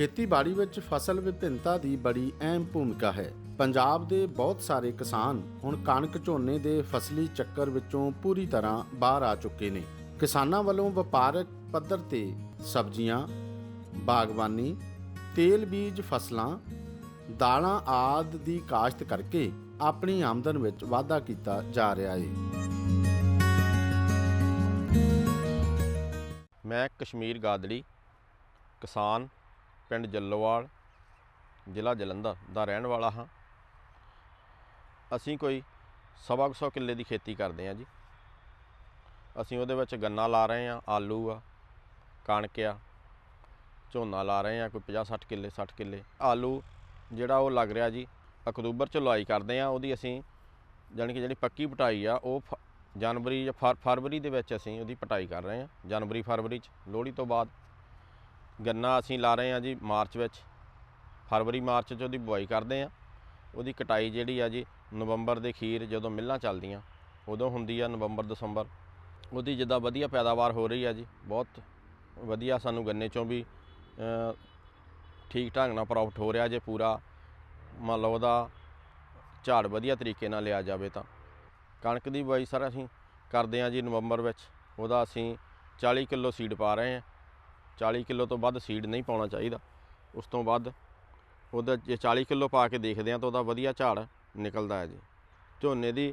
ਖੇਤੀਬਾੜੀ ਵਿੱਚ ਫਸਲ ਵਿਭਿੰਨਤਾ ਦੀ ਬੜੀ ਅਹਿਮ ਭੂਮਿਕਾ ਹੈ। ਪੰਜਾਬ ਦੇ ਬਹੁਤ ਸਾਰੇ ਕਿਸਾਨ ਹੁਣ ਕਣਕ ਝੋਨੇ ਦੇ ਫਸਲੀ ਚੱਕਰ ਵਿੱਚੋਂ ਪੂਰੀ ਤਰ੍ਹਾਂ ਬਾਹਰ ਆ ਚੁੱਕੇ ਨੇ। ਕਿਸਾਨਾਂ ਵੱਲੋਂ ਵਪਾਰਕ ਪੱਧਰ ਤੇ ਸਬਜ਼ੀਆਂ, ਬਾਗਬਾਨੀ, ਤੇਲ ਬੀਜ ਫਸਲਾਂ, ਦਾਲਾਂ ਆਦ ਦੀ ਕਾਸ਼ਤ ਕਰਕੇ ਆਪਣੀ ਆਮਦਨ ਵਿੱਚ ਵਾਧਾ ਕੀਤਾ ਜਾ ਰਿਹਾ ਹੈ ਮੈਂ ਕਸ਼ਮੀਰ ਗਾਦੜੀ, ਕਿਸਾਨ ਪਿੰਡ ਜੱਲੋਵਾਲ, ਜ਼ਿਲ੍ਹਾ ਜਲੰਧਰ ਦਾ ਰਹਿਣ ਵਾਲਾ ਹਾਂ। ਅਸੀਂ ਕੋਈ ਸਵਾ ਕੁ ਸੌ ਕਿੱਲੇ ਦੀ ਖੇਤੀ ਕਰਦੇ ਹਾਂ ਜੀ। ਅਸੀਂ ਉਹਦੇ ਵਿੱਚ ਗੰਨਾ ਲਾ ਰਹੇ ਹਾਂ, ਆਲੂ ਆ, ਕਣਕ ਆ, ਝੋਨਾ ਲਾ ਰਹੇ ਹਾਂ, ਕੋਈ 50 60 ਕਿੱਲੇ 60 ਕਿੱਲੇ। ਆਲੂ ਜਿਹੜਾ ਉਹ ਲੱਗ ਰਿਹਾ ਜੀ, ਅਕਤੂਬਰ ਚ ਲੁਆਈ ਕਰਦੇ ਆ ਉਹਦੀ ਅਸੀਂ ਜਾਣੀ ਕਿ ਜਿਹੜੀ ਪੱਕੀ ਪਟਾਈ ਆ, ਉਹ ਫ- ਜਨਵਰੀ ਜਾਂ ਫਰ- ਫਰਵਰੀ ਦੇ ਵਿੱਚ ਅਸੀਂ ਉਹਦੀ ਪਟਾਈ ਕਰ ਰਹੇ ਹਾਂ, ਜਨਵਰੀ, ਫਰਵਰੀ ਚ, ਲੋਹੜੀ ਤੋਂ ਬਾਅਦ। ਗੰਨਾ ਅਸੀਂ ਲਾ ਰਹੇ ਹਾਂ ਜੀ ਮਾਰਚ ਵਿੱਚ। ਫਰਵਰੀ, ਮਾਰਚ ਚ ਉਹਦੀ ਬੁਆਈ ਕਰਦੇ ਹਾਂ। ਉਹਦੀ ਕਟਾਈ ਜਿਹੜੀ ਆ ਜੀ ਨਵੰਬਰ ਦੇ ਖੀਰ ਜਦੋਂ ਮਿੱਲਾਂ ਚੱਲਦੀਆਂ, ਉਦੋਂ ਹੁੰਦੀ ਆ ਨਵੰਬਰ, ਦਸੰਬਰ। ਉਹਦੀ ਜਿੱਦਾਂ ਵਧੀਆ ਪੈਦਾਵਾਰ ਹੋ ਰਹੀ ਆ ਜੀ, ਬਹੁਤ ਵਧੀਆ ਸਾਨੂੰ ਗੰਨੇ ਚੋਂ ਵੀ ਠੀਕ ਢੰਗ ਨਾਲ ਪ੍ਰੋਫਿਟ ਹੋ ਰਿਹਾ ਜੇ ਪੂਰਾ। ਮੰਨ ਲਓ ਉਹਦਾ ਝਾੜ ਵਧੀਆ ਤਰੀਕੇ ਨਾਲ ਲਿਆ ਜਾਵੇ ਤਾਂ। ਕਣਕ ਦੀ ਬੁਆਈ ਸਰ ਅਸੀਂ ਕਰਦੇ ਹਾਂ ਜੀ ਨਵੰਬਰ ਵਿੱਚ। ਉਹਦਾ ਅਸੀਂ 40 ਕਿਲੋ ਸੀਡ ਪਾ ਰਹੇ ਹਾਂ। 40 ਕਿਲੋ ਤੋਂ ਵੱਧ ਸੀਡ ਨਹੀਂ ਪਾਉਣਾ ਚਾਹੀਦਾ। ਉਸ ਤੋਂ ਵੱਧ ਉਹਦਾ ਜੇ 40 ਕਿਲੋ ਪਾ ਕੇ ਦੇਖਦੇ ਹਾਂ ਤਾਂ ਉਹਦਾ ਵਧੀਆ ਝਾੜ ਨਿਕਲਦਾ ਹੈ ਜੀ। ਝੋਨੇ ਦੀ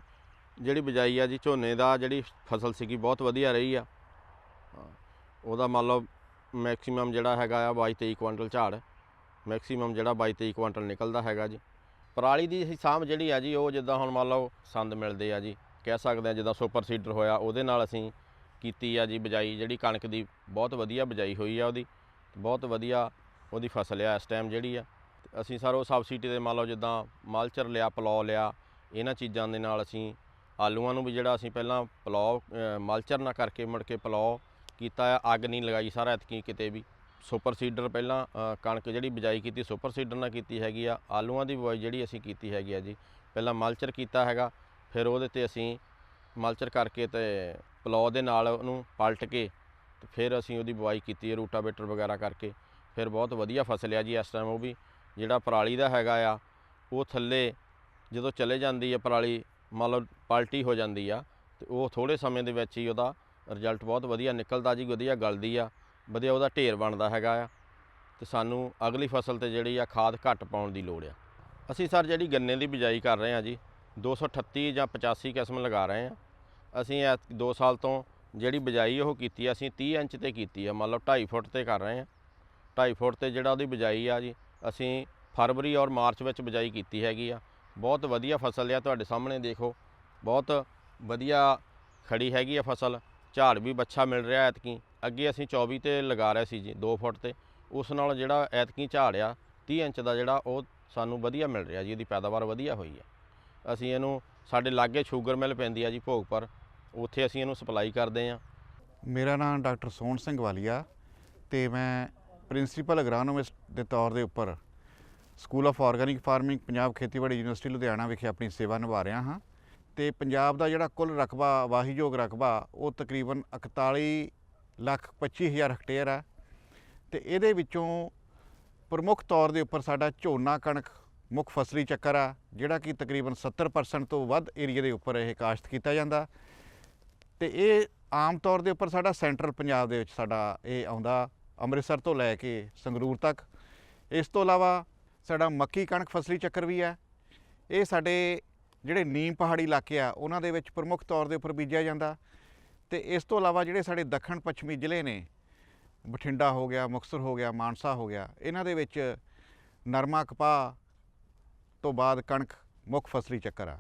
ਜਿਹੜੀ ਬਿਜਾਈ ਆ ਜੀ, ਝੋਨੇ ਦਾ ਜਿਹੜੀ ਫਸਲ ਸੀਗੀ ਬਹੁਤ ਵਧੀਆ ਰਹੀ ਆ। ਉਹਦਾ ਮੰਨ ਲਓ ਮੈਕਸਿਮਮ ਜਿਹੜਾ ਹੈਗਾ ਆ 22 23 ਕੁਇੰਟਲ ਝਾੜ ਮੈਕਸਿਮਮ ਜਿਹੜਾ 22 23 ਕੁਇੰਟਲ ਨਿਕਲਦਾ ਹੈਗਾ ਜੀ। ਪਰਾਲੀ ਦੀ ਸਾਂਭ ਜਿਹੜੀ ਆ ਜੀ, ਉਹ ਜਿੱਦਾਂ ਹੁਣ ਮੰਨ ਲਓ ਸੰਦ ਮਿਲਦੇ ਆ ਜੀ, ਕਹਿ ਸਕਦੇ ਆ ਜਿੱਦਾਂ ਸੁਪਰ ਸੀਡਰ ਹੋਇਆ, ਉਹਦੇ ਨਾਲ ਅਸੀਂ ਕੀਤੀ ਆ ਜੀ, ਬਿਜਾਈ ਜਿਹੜੀ ਕਣਕ ਦੀ ਬਹੁਤ ਵਧੀਆ ਬਿਜਾਈ ਹੋਈ ਆ ਉਹਦੀ, ਬਹੁਤ ਵਧੀਆ ਉਹਦੀ ਫਸਲ ਆ ਇਸ ਟਾਈਮ ਜਿਹੜੀ ਆ। ਤੇ ਅਸੀਂ ਸਰ ਉਹ ਸਬਸਿਡੀ ਤੇ ਮੰਨ ਲਓ ਜਿੱਦਾਂ ਮਲਚਰ ਲਿਆ ਪਲੋ ਲਿਆ, ਇਹਨਾਂ ਚੀਜ਼ਾਂ ਦੇ ਨਾਲ ਅਸੀਂ ਆਲੂਆਂ ਨੂੰ ਵੀ ਜਿਹੜਾ ਅਸੀਂ ਪਹਿਲਾਂ ਪਲੋ ਮਲਚਰ ਨਾ ਕਰਕੇ ਮੁੜ ਕੇ ਪਲੋ ਕੀਤਾ ਆ, ਅੱਗ ਨਹੀਂ ਲਗਾਈ ਸਾਰਾ ਐਤਕੀ ਕਿਤੇ ਵੀ। ਸੁਪਰ ਸੀਡਰ ਪਹਿਲਾਂ ਕਣਕ ਜਿਹੜੀ ਬਿਜਾਈ ਕੀਤੀ, ਸੁਪਰ ਸੀਡਰ ਨਾਲ ਕੀਤੀ ਹੈਗੀ ਆ, ਆਲੂਆਂ ਦੀ ਬੁਆਈ ਜਿਹੜੀ ਅਸੀਂ ਕੀਤੀ ਹੈਗੀ ਆ ਜੀ। ਪਹਿਲਾਂ ਮਲਚਰ ਕੀਤਾ ਹੈਗਾ, ਫਿਰ ਉਹਦੇ ਤੇ ਅਸੀਂ ਮਲਚਰ ਕਰਕੇ ਤੇ ਪਲੋ ਦੇ ਨਾਲ ਉਹਨੂੰ ਪਲਟ ਕੇ ਤੇ ਫਿਰ ਅਸੀਂ ਉਹਦੀ ਬੁਆਈ ਕੀਤੀ ਹੈ ਰੂਟਾਵੇਟਰ ਵਗੈਰਾ ਕਰਕੇ। ਫਿਰ ਬਹੁਤ ਵਧੀਆ ਫਸਲ ਆ ਜੀ ਇਸ ਟਾਈਮ ਉਹ ਵੀ। ਜਿਹੜਾ ਪਰਾਲੀ ਦਾ ਹੈਗਾ ਆ, ਉਹ ਥੱਲੇ ਜਦੋਂ ਚਲੇ ਜਾਂਦੀ ਹੈ ਪਰਾਲੀ, ਮੰਨ ਲਓ ਪਲਟੀ ਹੋ ਜਾਂਦੀ ਆ, ਤੇ ਉਹ ਥੋੜੇ ਸਮੇਂ ਦੇ ਵਿੱਚ ਹੀ ਉਹਦਾ ਰਿਜ਼ਲਟ ਬਹੁਤ ਵਧੀਆ ਨਿਕਲਦਾ ਜੀ, ਵਧੀਆ ਗਲਦੀ ਆ, ਵਧੀਆ ਉਹਦਾ ਢੇਰ ਬਣਦਾ ਹੈਗਾ ਆ। ਤੇ ਸਾਨੂੰ ਅਗਲੀ ਫਸਲ ਤੇ ਜਿਹੜੀ ਆ ਖਾਦ ਘੱਟ ਪਾਉਣ ਦੀ ਲੋੜ ਆ। ਅਸੀਂ ਸਰ ਜਿਹੜੀ ਗੰਨੇ ਦੀ ਬਿਜਾਈ ਕਰ ਰਹੇ ਹਾਂ ਜੀ 238 ਜਾਂ 85 ਕਿਸਮ ਲਗਾ ਰਹੇ ਹਾਂ ਅਸੀਂ ਐ 2 ਸਾਲ ਤੋਂ ਜਿਹੜੀ ਬਿਜਾਈ ਉਹ ਕੀਤੀ ਆ, ਅਸੀਂ 30 ਇੰਚ ਤੇ ਕੀਤੀ ਆ ਮੰਨ ਲਓ 2.5 ਫੁੱਟ ਤੇ ਕਰ ਰਹੇ ਹਾਂ 2.5 ਫੁੱਟ ਤੇ ਜਿਹੜਾ ਉਹਦੀ ਬਿਜਾਈ ਆ ਜੀ, ਅਸੀਂ ਫਰਵਰੀ ਔਰ ਮਾਰਚ ਵਿੱਚ ਬਿਜਾਈ ਕੀਤੀ ਹੈਗੀ ਆ। ਬਹੁਤ ਵਧੀਆ ਫਸਲ ਆ ਤੁਹਾਡੇ ਸਾਹਮਣੇ ਦੇਖੋ, ਬਹੁਤ ਵਧੀਆ ਖੜੀ ਹੈਗੀ ਆ ਫਸਲ, ਝਾੜ ਵੀ ਬੱਛਾ ਮਿਲ ਰਿਹਾ ਐਤਕੀ। ਅੱਗੇ ਅਸੀਂ 24 ਤੇ ਲਗਾ ਰਹੇ ਸੀ ਜੀ 2 ਫੁੱਟ ਤੇ। ਉਸ ਨਾਲ ਜਿਹੜਾ ਐਤਕੀ ਝਾੜ ਆ 30 ਇੰਚ ਦਾ ਜਿਹੜਾ ਉਹ ਸਾਨੂੰ ਵਧੀਆ ਮਿਲ ਰਿਹਾ ਜੀ ਇਹਦੀ ਪੈਦਾਵਾਰ ਵਧੀਆ ਹੋਈ ਆ। ਅਸੀਂ ਇਹਨੂੰ, ਸਾਡੇ ਲਾਗੇ ਸ਼ੂਗਰ ਮਿਲ ਪੈਂਦੀ ਆ ਜੀ ਭੋਗਪੁਰ ਉੱਥੇ ਅਸੀਂ ਇਹਨੂੰ ਸਪਲਾਈ ਕਰਦੇ ਹਾਂ। ਮੇਰਾ ਨਾਮ ਡਾਕਟਰ ਸੋਹਣ ਸਿੰਘ ਵਾਲੀਆ ਤੇ ਮੈਂ ਪ੍ਰਿੰਸੀਪਲ ਅਗਰਾਨੋਮਿਸਟ ਦੇ ਤੌਰ ਦੇ ਉੱਪਰ school of organic farming, Punjab ਖੇਤੀਬਾੜੀ ਯੂਨੀਵਰਸਿਟੀ ਲੁਧਿਆਣਾ ਵਿਖੇ ਆਪਣੀ ਸੇਵਾ ਨਿਭਾ ਰਿਹਾ ਹਾਂ। ਤੇ ਪੰਜਾਬ ਦਾ ਜਿਹੜਾ ਕੁੱਲ ਰਕਬਾ, ਵਾਹੀਯੋਗ ਰਕਬਾ, ਉਹ ਤਕਰੀਬਨ 41 ਲੱਖ 25 ਹਜ਼ਾਰ ਹੈਕਟੇਅਰ ਆ ਤੇ ਇਹਦੇ ਵਿੱਚੋਂ ਪ੍ਰਮੁੱਖ ਤੌਰ ਦੇ ਉੱਪਰ ਸਾਡਾ ਝੋਨਾ ਕਣਕ ਮੁੱਖ ਫਸਲੀ ਚੱਕਰ ਆ, ਜਿਹੜਾ ਕਿ ਤਕਰੀਬਨ 70% ਤੋਂ ਵੱਧ ਏਰੀਆ ਦੇ ਉੱਪਰ ਇਹ ਕਾਸ਼ਤ ਕੀਤਾ ਜਾਂਦਾ। ਤੇ ਇਹ ਆਮ ਤੌਰ ਦੇ ਉੱਪਰ ਸਾਡਾ ਸੈਂਟਰਲ ਪੰਜਾਬ ਦੇ ਵਿੱਚ ਸਾਡਾ ਇਹ ਆਉਂਦਾ ਅੰਮ੍ਰਿਤਸਰ ਤੋਂ ਲੈ ਕੇ ਸੰਗਰੂਰ ਤੱਕ। ਇਸ ਤੋਂ ਇਲਾਵਾ ਸਾਡਾ ਮੱਕੀ ਕਣਕ ਫਸਲੀ ਚੱਕਰ ਵੀ ਹੈ। ਇਹ ਸਾਡੇ ਜਿਹੜੇ ਨੀਮ ਪਹਾੜੀ ਇਲਾਕੇ ਆ, ਉਹਨਾਂ ਦੇ ਵਿੱਚ ਪ੍ਰਮੁੱਖ ਤੌਰ ਦੇ ਉੱਪਰ ਬੀਜਿਆ ਜਾਂਦਾ। ਤੇ ਇਸ ਤੋਂ ਇਲਾਵਾ ਜਿਹੜੇ ਸਾਡੇ ਦੱਖਣ ਪੱਛਮੀ ਜ਼ਿਲ੍ਹੇ ਨੇ, ਬਠਿੰਡਾ ਹੋ ਗਿਆ, ਮੁਕਤਸਰ ਹੋ ਗਿਆ, ਮਾਨਸਾ ਹੋ ਗਿਆ, ਇਹਨਾਂ ਦੇ ਵਿੱਚ ਨਰਮਾ ਕਪਾਹ ਤੋਂ ਬਾਅਦ ਕਣਕ ਮੁੱਖ ਫਸਲੀ ਚੱਕਰ ਆ।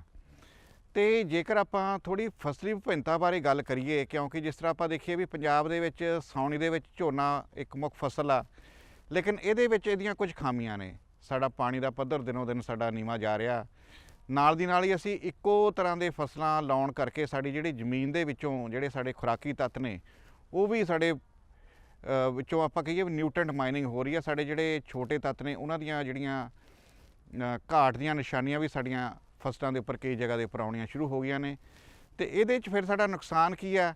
ਤੇ ਜੇਕਰ ਆਪਾਂ ਥੋੜੀ ਫਸਲੀ ਵਿਭਿੰਨਤਾ ਬਾਰੇ ਗੱਲ ਕਰੀਏ, ਕਿਉਂਕਿ ਜਿਸ ਤਰ੍ਹਾਂ ਆਪਾਂ ਦੇਖੀਏ ਵੀ ਪੰਜਾਬ ਦੇ ਵਿੱਚ ਸਾਉਣੀ ਦੇ ਵਿੱਚ ਝੋਨਾ ਇੱਕ ਮੁੱਖ ਫਸਲ ਆ, ਲੇਕਿਨ ਇਹਦੇ ਵਿੱਚ ਇਹਦੀਆਂ ਕੁਝ ਖਾਮੀਆਂ ਨੇ। ਸਾਡਾ ਪਾਣੀ ਦਾ ਪੱਧਰ ਦਿਨੋਂ ਦਿਨ ਸਾਡਾ ਨੀਵਾਂ ਜਾ ਰਿਹਾ। ਨਾਲ ਦੀ ਨਾਲ ਹੀ ਅਸੀਂ ਇੱਕੋ ਤਰ੍ਹਾਂ ਦੇ ਫਸਲਾਂ ਲਾਉਣ ਕਰਕੇ ਸਾਡੀ ਜਿਹੜੀ ਜ਼ਮੀਨ ਦੇ ਵਿੱਚੋਂ ਜਿਹੜੇ ਸਾਡੇ ਖੁਰਾਕੀ ਤੱਤ ਨੇ, ਉਹ ਵੀ ਸਾਡੇ ਵਿੱਚੋਂ ਆਪਾਂ ਕਹੀਏ ਵੀ ਨਿਊਟ੍ਰੈਂਟ ਮਾਈਨਿੰਗ ਹੋ ਰਹੀ ਹੈ ਸਾਡੇ ਜਿਹੜੇ ਛੋਟੇ ਤੱਤ ਨੇ, ਉਹਨਾਂ ਦੀਆਂ ਜਿਹੜੀਆਂ ਘਾਟ ਦੀਆਂ ਨਿਸ਼ਾਨੀਆਂ ਵੀ ਸਾਡੀਆਂ ਫਸਲਾਂ ਦੇ ਉੱਪਰ, ਕਈ ਜਗ੍ਹਾ ਦੇ ਉੱਪਰ ਆਉਣੀਆਂ ਸ਼ੁਰੂ ਹੋ ਗਈਆਂ ਨੇ। ਤੇ ਇਹਦੇ 'ਚ ਫਿਰ ਸਾਡਾ ਨੁਕਸਾਨ ਕੀ ਆ?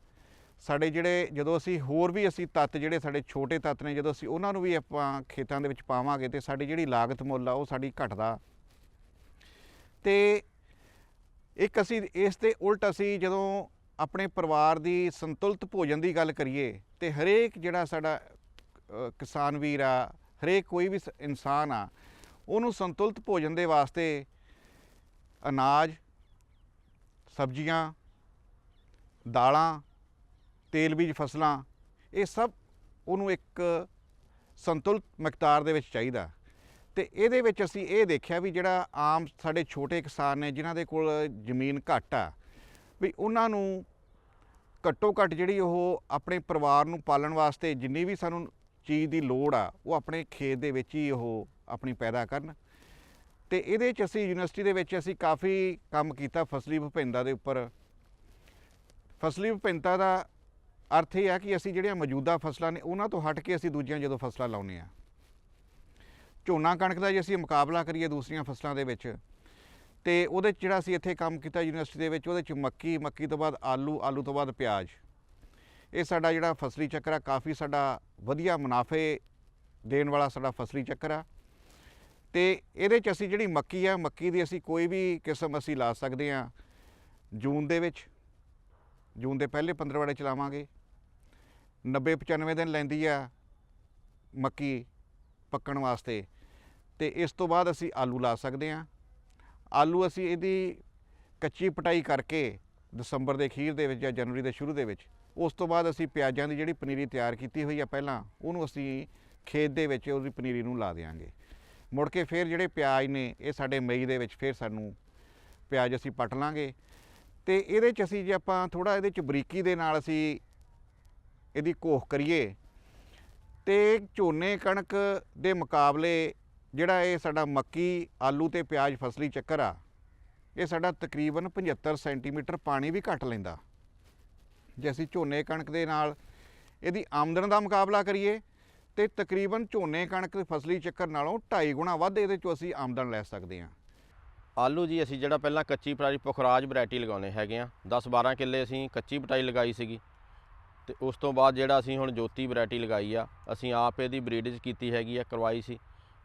ਸਾਡੇ ਜਿਹੜੇ, ਜਦੋਂ ਅਸੀਂ ਹੋਰ ਵੀ ਅਸੀਂ ਤੱਤ ਜਿਹੜੇ ਸਾਡੇ ਛੋਟੇ ਤੱਤ ਨੇ, ਜਦੋਂ ਅਸੀਂ ਉਹਨਾਂ ਨੂੰ ਵੀ ਆਪਾਂ ਖੇਤਾਂ ਦੇ ਵਿੱਚ ਪਾਵਾਂਗੇ ਤੇ ਸਾਡੀ ਜਿਹੜੀ ਲਾਗਤ ਮੁੱਲ ਆ, ਉਹ ਸਾਡੀ ਘਟਦਾ। ਤੇ ਇੱਕ ਅਸੀਂ ਇਸ ਦੇ ਉਲਟ ਅਸੀਂ ਜਦੋਂ ਆਪਣੇ ਪਰਿਵਾਰ ਦੀ ਸੰਤੁਲਿਤ ਭੋਜਨ ਦੀ ਗੱਲ ਕਰੀਏ, ਤੇ ਹਰੇਕ ਜਿਹੜਾ ਸਾਡਾ ਕਿਸਾਨ ਵੀਰ ਆ, ਹਰੇਕ ਕੋਈ ਵੀ ਸ- ਇਨਸਾਨ ਆ, ਉਹਨੂੰ ਸੰਤੁਲਿਤ ਭੋਜਨ ਦੇ ਵਾਸਤੇ ਅਨਾਜ, ਸਬਜ਼ੀਆਂ, ਦਾਲਾਂ, ਤੇਲ ਬੀਜ ਫਸਲਾਂ, ਇਹ ਸਭ ਉਹਨੂੰ ਇੱਕ ਸੰਤੁਲਿਤ ਮਿਕਦਾਰ ਦੇ ਵਿੱਚ ਚਾਹੀਦਾ। ਤੇ ਇਹਦੇ ਵਿੱਚ ਅਸੀਂ ਇਹ ਦੇਖਿਆ ਵੀ ਜਿਹੜਾ ਆਮ ਸਾਡੇ ਛੋਟੇ ਕਿਸਾਨ ਨੇ, ਜਿਨ੍ਹਾਂ ਦੇ ਕੋਲ ਜ਼ਮੀਨ ਘੱਟ ਆ, ਵੀ ਉਹਨਾਂ ਨੂੰ ਘੱਟੋ ਘੱਟ ਜਿਹੜੀ ਉਹ ਆਪਣੇ ਪਰਿਵਾਰ ਨੂੰ ਪਾਲਣ ਵਾਸਤੇ ਜਿੰਨੀ ਵੀ ਸਾਨੂੰ ਚੀਜ਼ ਦੀ ਲੋੜ ਆ, ਉਹ ਆਪਣੇ ਖੇਤ ਦੇ ਵਿੱਚ ਹੀ ਉਹ ਆਪਣੀ ਪੈਦਾ ਕਰਨ। ਤੇ ਇਹਦੇ 'ਚ ਅਸੀਂ ਯੂਨੀਵਰਸਿਟੀ ਦੇ ਵਿੱਚ ਅਸੀਂ ਕਾਫੀ ਕੰਮ ਕੀਤਾ ਫਸਲੀ ਵਿਭਿੰਨਤਾ ਦੇ ਉੱਪਰ। ਫਸਲੀ ਵਿਭਿੰਨਤਾ ਦਾ ਅਰਥ ਇਹ ਹੈ ਕਿ ਅਸੀਂ ਜਿਹੜੀਆਂ ਮੌਜੂਦਾ ਫਸਲਾਂ ਨੇ ਉਹਨਾਂ ਤੋਂ ਹਟ ਕੇ ਅਸੀਂ ਦੂਜੀਆਂ ਜਦੋਂ ਫਸਲਾਂ ਲਾਉਂਦੇ ਆ ਝੋਨਾ ਕਣਕ ਦਾ ਜੇ ਅਸੀਂ ਮੁਕਾਬਲਾ ਕਰੀਏ ਦੂਸਰੀਆਂ ਫਸਲਾਂ ਦੇ ਵਿੱਚ, ਤੇ ਉਹਦੇ 'ਚ ਜਿਹੜਾ ਅਸੀਂ ਇੱਥੇ ਕੰਮ ਕੀਤਾ ਯੂਨੀਵਰਸਿਟੀ ਦੇ ਵਿੱਚ, ਉਹਦੇ 'ਚ ਮੱਕੀ ਮੱਕੀ ਤੋਂ ਬਾਅਦ ਆਲੂ ਆਲੂ ਤੋਂ ਬਾਅਦ ਪਿਆਜ਼। ਇਹ ਸਾਡਾ ਜਿਹੜਾ ਫਸਲੀ ਚੱਕਰ ਆ, ਕਾਫੀ ਸਾਡਾ ਵਧੀਆ ਮੁਨਾਫੇ ਦੇਣ ਵਾਲਾ ਸਾਡਾ ਫਸਲੀ ਚੱਕਰ ਆ। ਤੇ ਇਹਦੇ 'ਚ ਅਸੀਂ ਜਿਹੜੀ ਮੱਕੀ ਆ, ਮੱਕੀ ਦੀ ਅਸੀਂ ਕੋਈ ਵੀ ਕਿਸਮ ਅਸੀਂ ਲਾ ਸਕਦੇ ਆ ਜੂਨ ਦੇ ਵਿੱਚ। ਜੂਨ ਦੇ ਪਹਿਲੇ 15 ਵਾੜੇ ਚਲਾਵਾਂਗੇ। 90 95 ਦਿਨ ਲੈਂਦੀ ਆ ਮੱਕੀ ਪੱਕਣ ਵਾਸਤੇ। ਤੇ ਇਸ ਤੋਂ ਬਾਅਦ ਅਸੀਂ ਆਲੂ ਲਾ ਸਕਦੇ ਆ ਆਲੂ ਅਸੀਂ ਇਹਦੀ ਕੱਚੀ ਪਟਾਈ ਕਰਕੇ ਦਸੰਬਰ ਦੇ ਅਖੀਰ ਦੇ ਵਿੱਚ ਜਾਂ ਜਨਵਰੀ ਦੇ ਸ਼ੁਰੂ ਦੇ ਵਿੱਚ, ਉਸ ਤੋਂ ਬਾਅਦ ਅਸੀਂ ਪਿਆਜ਼ਾਂ ਦੀ ਜਿਹੜੀ ਪਨੀਰੀ ਤਿਆਰ ਕੀਤੀ ਹੋਈ ਆ ਪਹਿਲਾਂ, ਉਹਨੂੰ ਅਸੀਂ ਖੇਤ ਦੇ ਵਿੱਚ ਉਹਦੀ ਪਨੀਰੀ ਨੂੰ ਲਾ ਦੇਵਾਂਗੇ ਮੁੜ ਕੇ ਫਿਰ ਜਿਹੜੇ ਪਿਆਜ਼ ਨੇ, ਇਹ ਸਾਡੇ ਮਈ ਦੇ ਵਿੱਚ ਫਿਰ ਸਾਨੂੰ ਪਿਆਜ਼ ਅਸੀਂ ਪੱਟ ਲਾਂਗੇ। ਤੇ ਇਹਦੇ ਚ ਅਸੀਂ ਜੇ ਆਪਾਂ ਥੋੜਾ ਇਹਦੇ ਚ ਬਰੀਕੀ ਦੇ ਨਾਲ ਅਸੀਂ ਇਹਦੀ ਕੋਖ ਕਰੀਏ, ਤੇ ਝੋਨੇ ਕਣਕ ਦੇ ਮੁਕਾਬਲੇ ਜਿਹੜਾ ਇਹ ਸਾਡਾ ਮੱਕੀ, ਆਲੂ ਤੇ ਪਿਆਜ਼ ਫਸਲੀ ਚੱਕਰ ਆ, ਇਹ ਸਾਡਾ ਤਕਰੀਬਨ 75 ਸੈਂਟੀਮੀਟਰ ਪਾਣੀ ਵੀ ਘੱਟ ਲੈਂਦਾ। ਜੇ ਅਸੀਂ ਝੋਨੇ ਕਣਕ ਦੇ ਨਾਲ ਇਹਦੀ ਆਮਦਨ ਦਾ ਮੁਕਾਬਲਾ ਕਰੀਏ ਤੇ ਤਕਰੀਬਨ ਝੋਨੇ ਕਣਕ ਦੇ ਫਸਲੀ ਚੱਕਰ ਨਾਲੋਂ 2.5 ਗੁਣਾ ਵੱਧ ਇਹਦੇ ਚੋਂ ਅਸੀਂ ਆਮਦਨ ਲੈ ਸਕਦੇ ਹਾਂ। ਆਲੂ ਜੀ, ਅਸੀਂ ਜਿਹੜਾ ਪਹਿਲਾਂ ਕੱਚੀ ਪਰਾਲੀ ਪੁਖਰਾਜ ਵੈਰਾਈਟੀ ਲਗਾਉਣੇ ਹੈਗੇ ਆ 10 12 ਕਿੱਲੇ ਅਸੀਂ ਕੱਚੀ ਪਟਾਈ ਲਗਾਈ ਸੀਗੀ। ਤੇ ਉਸ ਤੋਂ ਬਾਅਦ ਜਿਹੜਾ ਅਸੀਂ ਹੁਣ ਜੋਤੀ ਵੈਰਾਈਟੀ ਲਗਾਈ ਆ, ਅਸੀਂ ਆਪ ਇਹਦੀ ਬਰੀਡਿੰਗ ਕੀਤੀ ਹੈਗੀ ਆ, ਕਰਵਾਈ ਸੀ।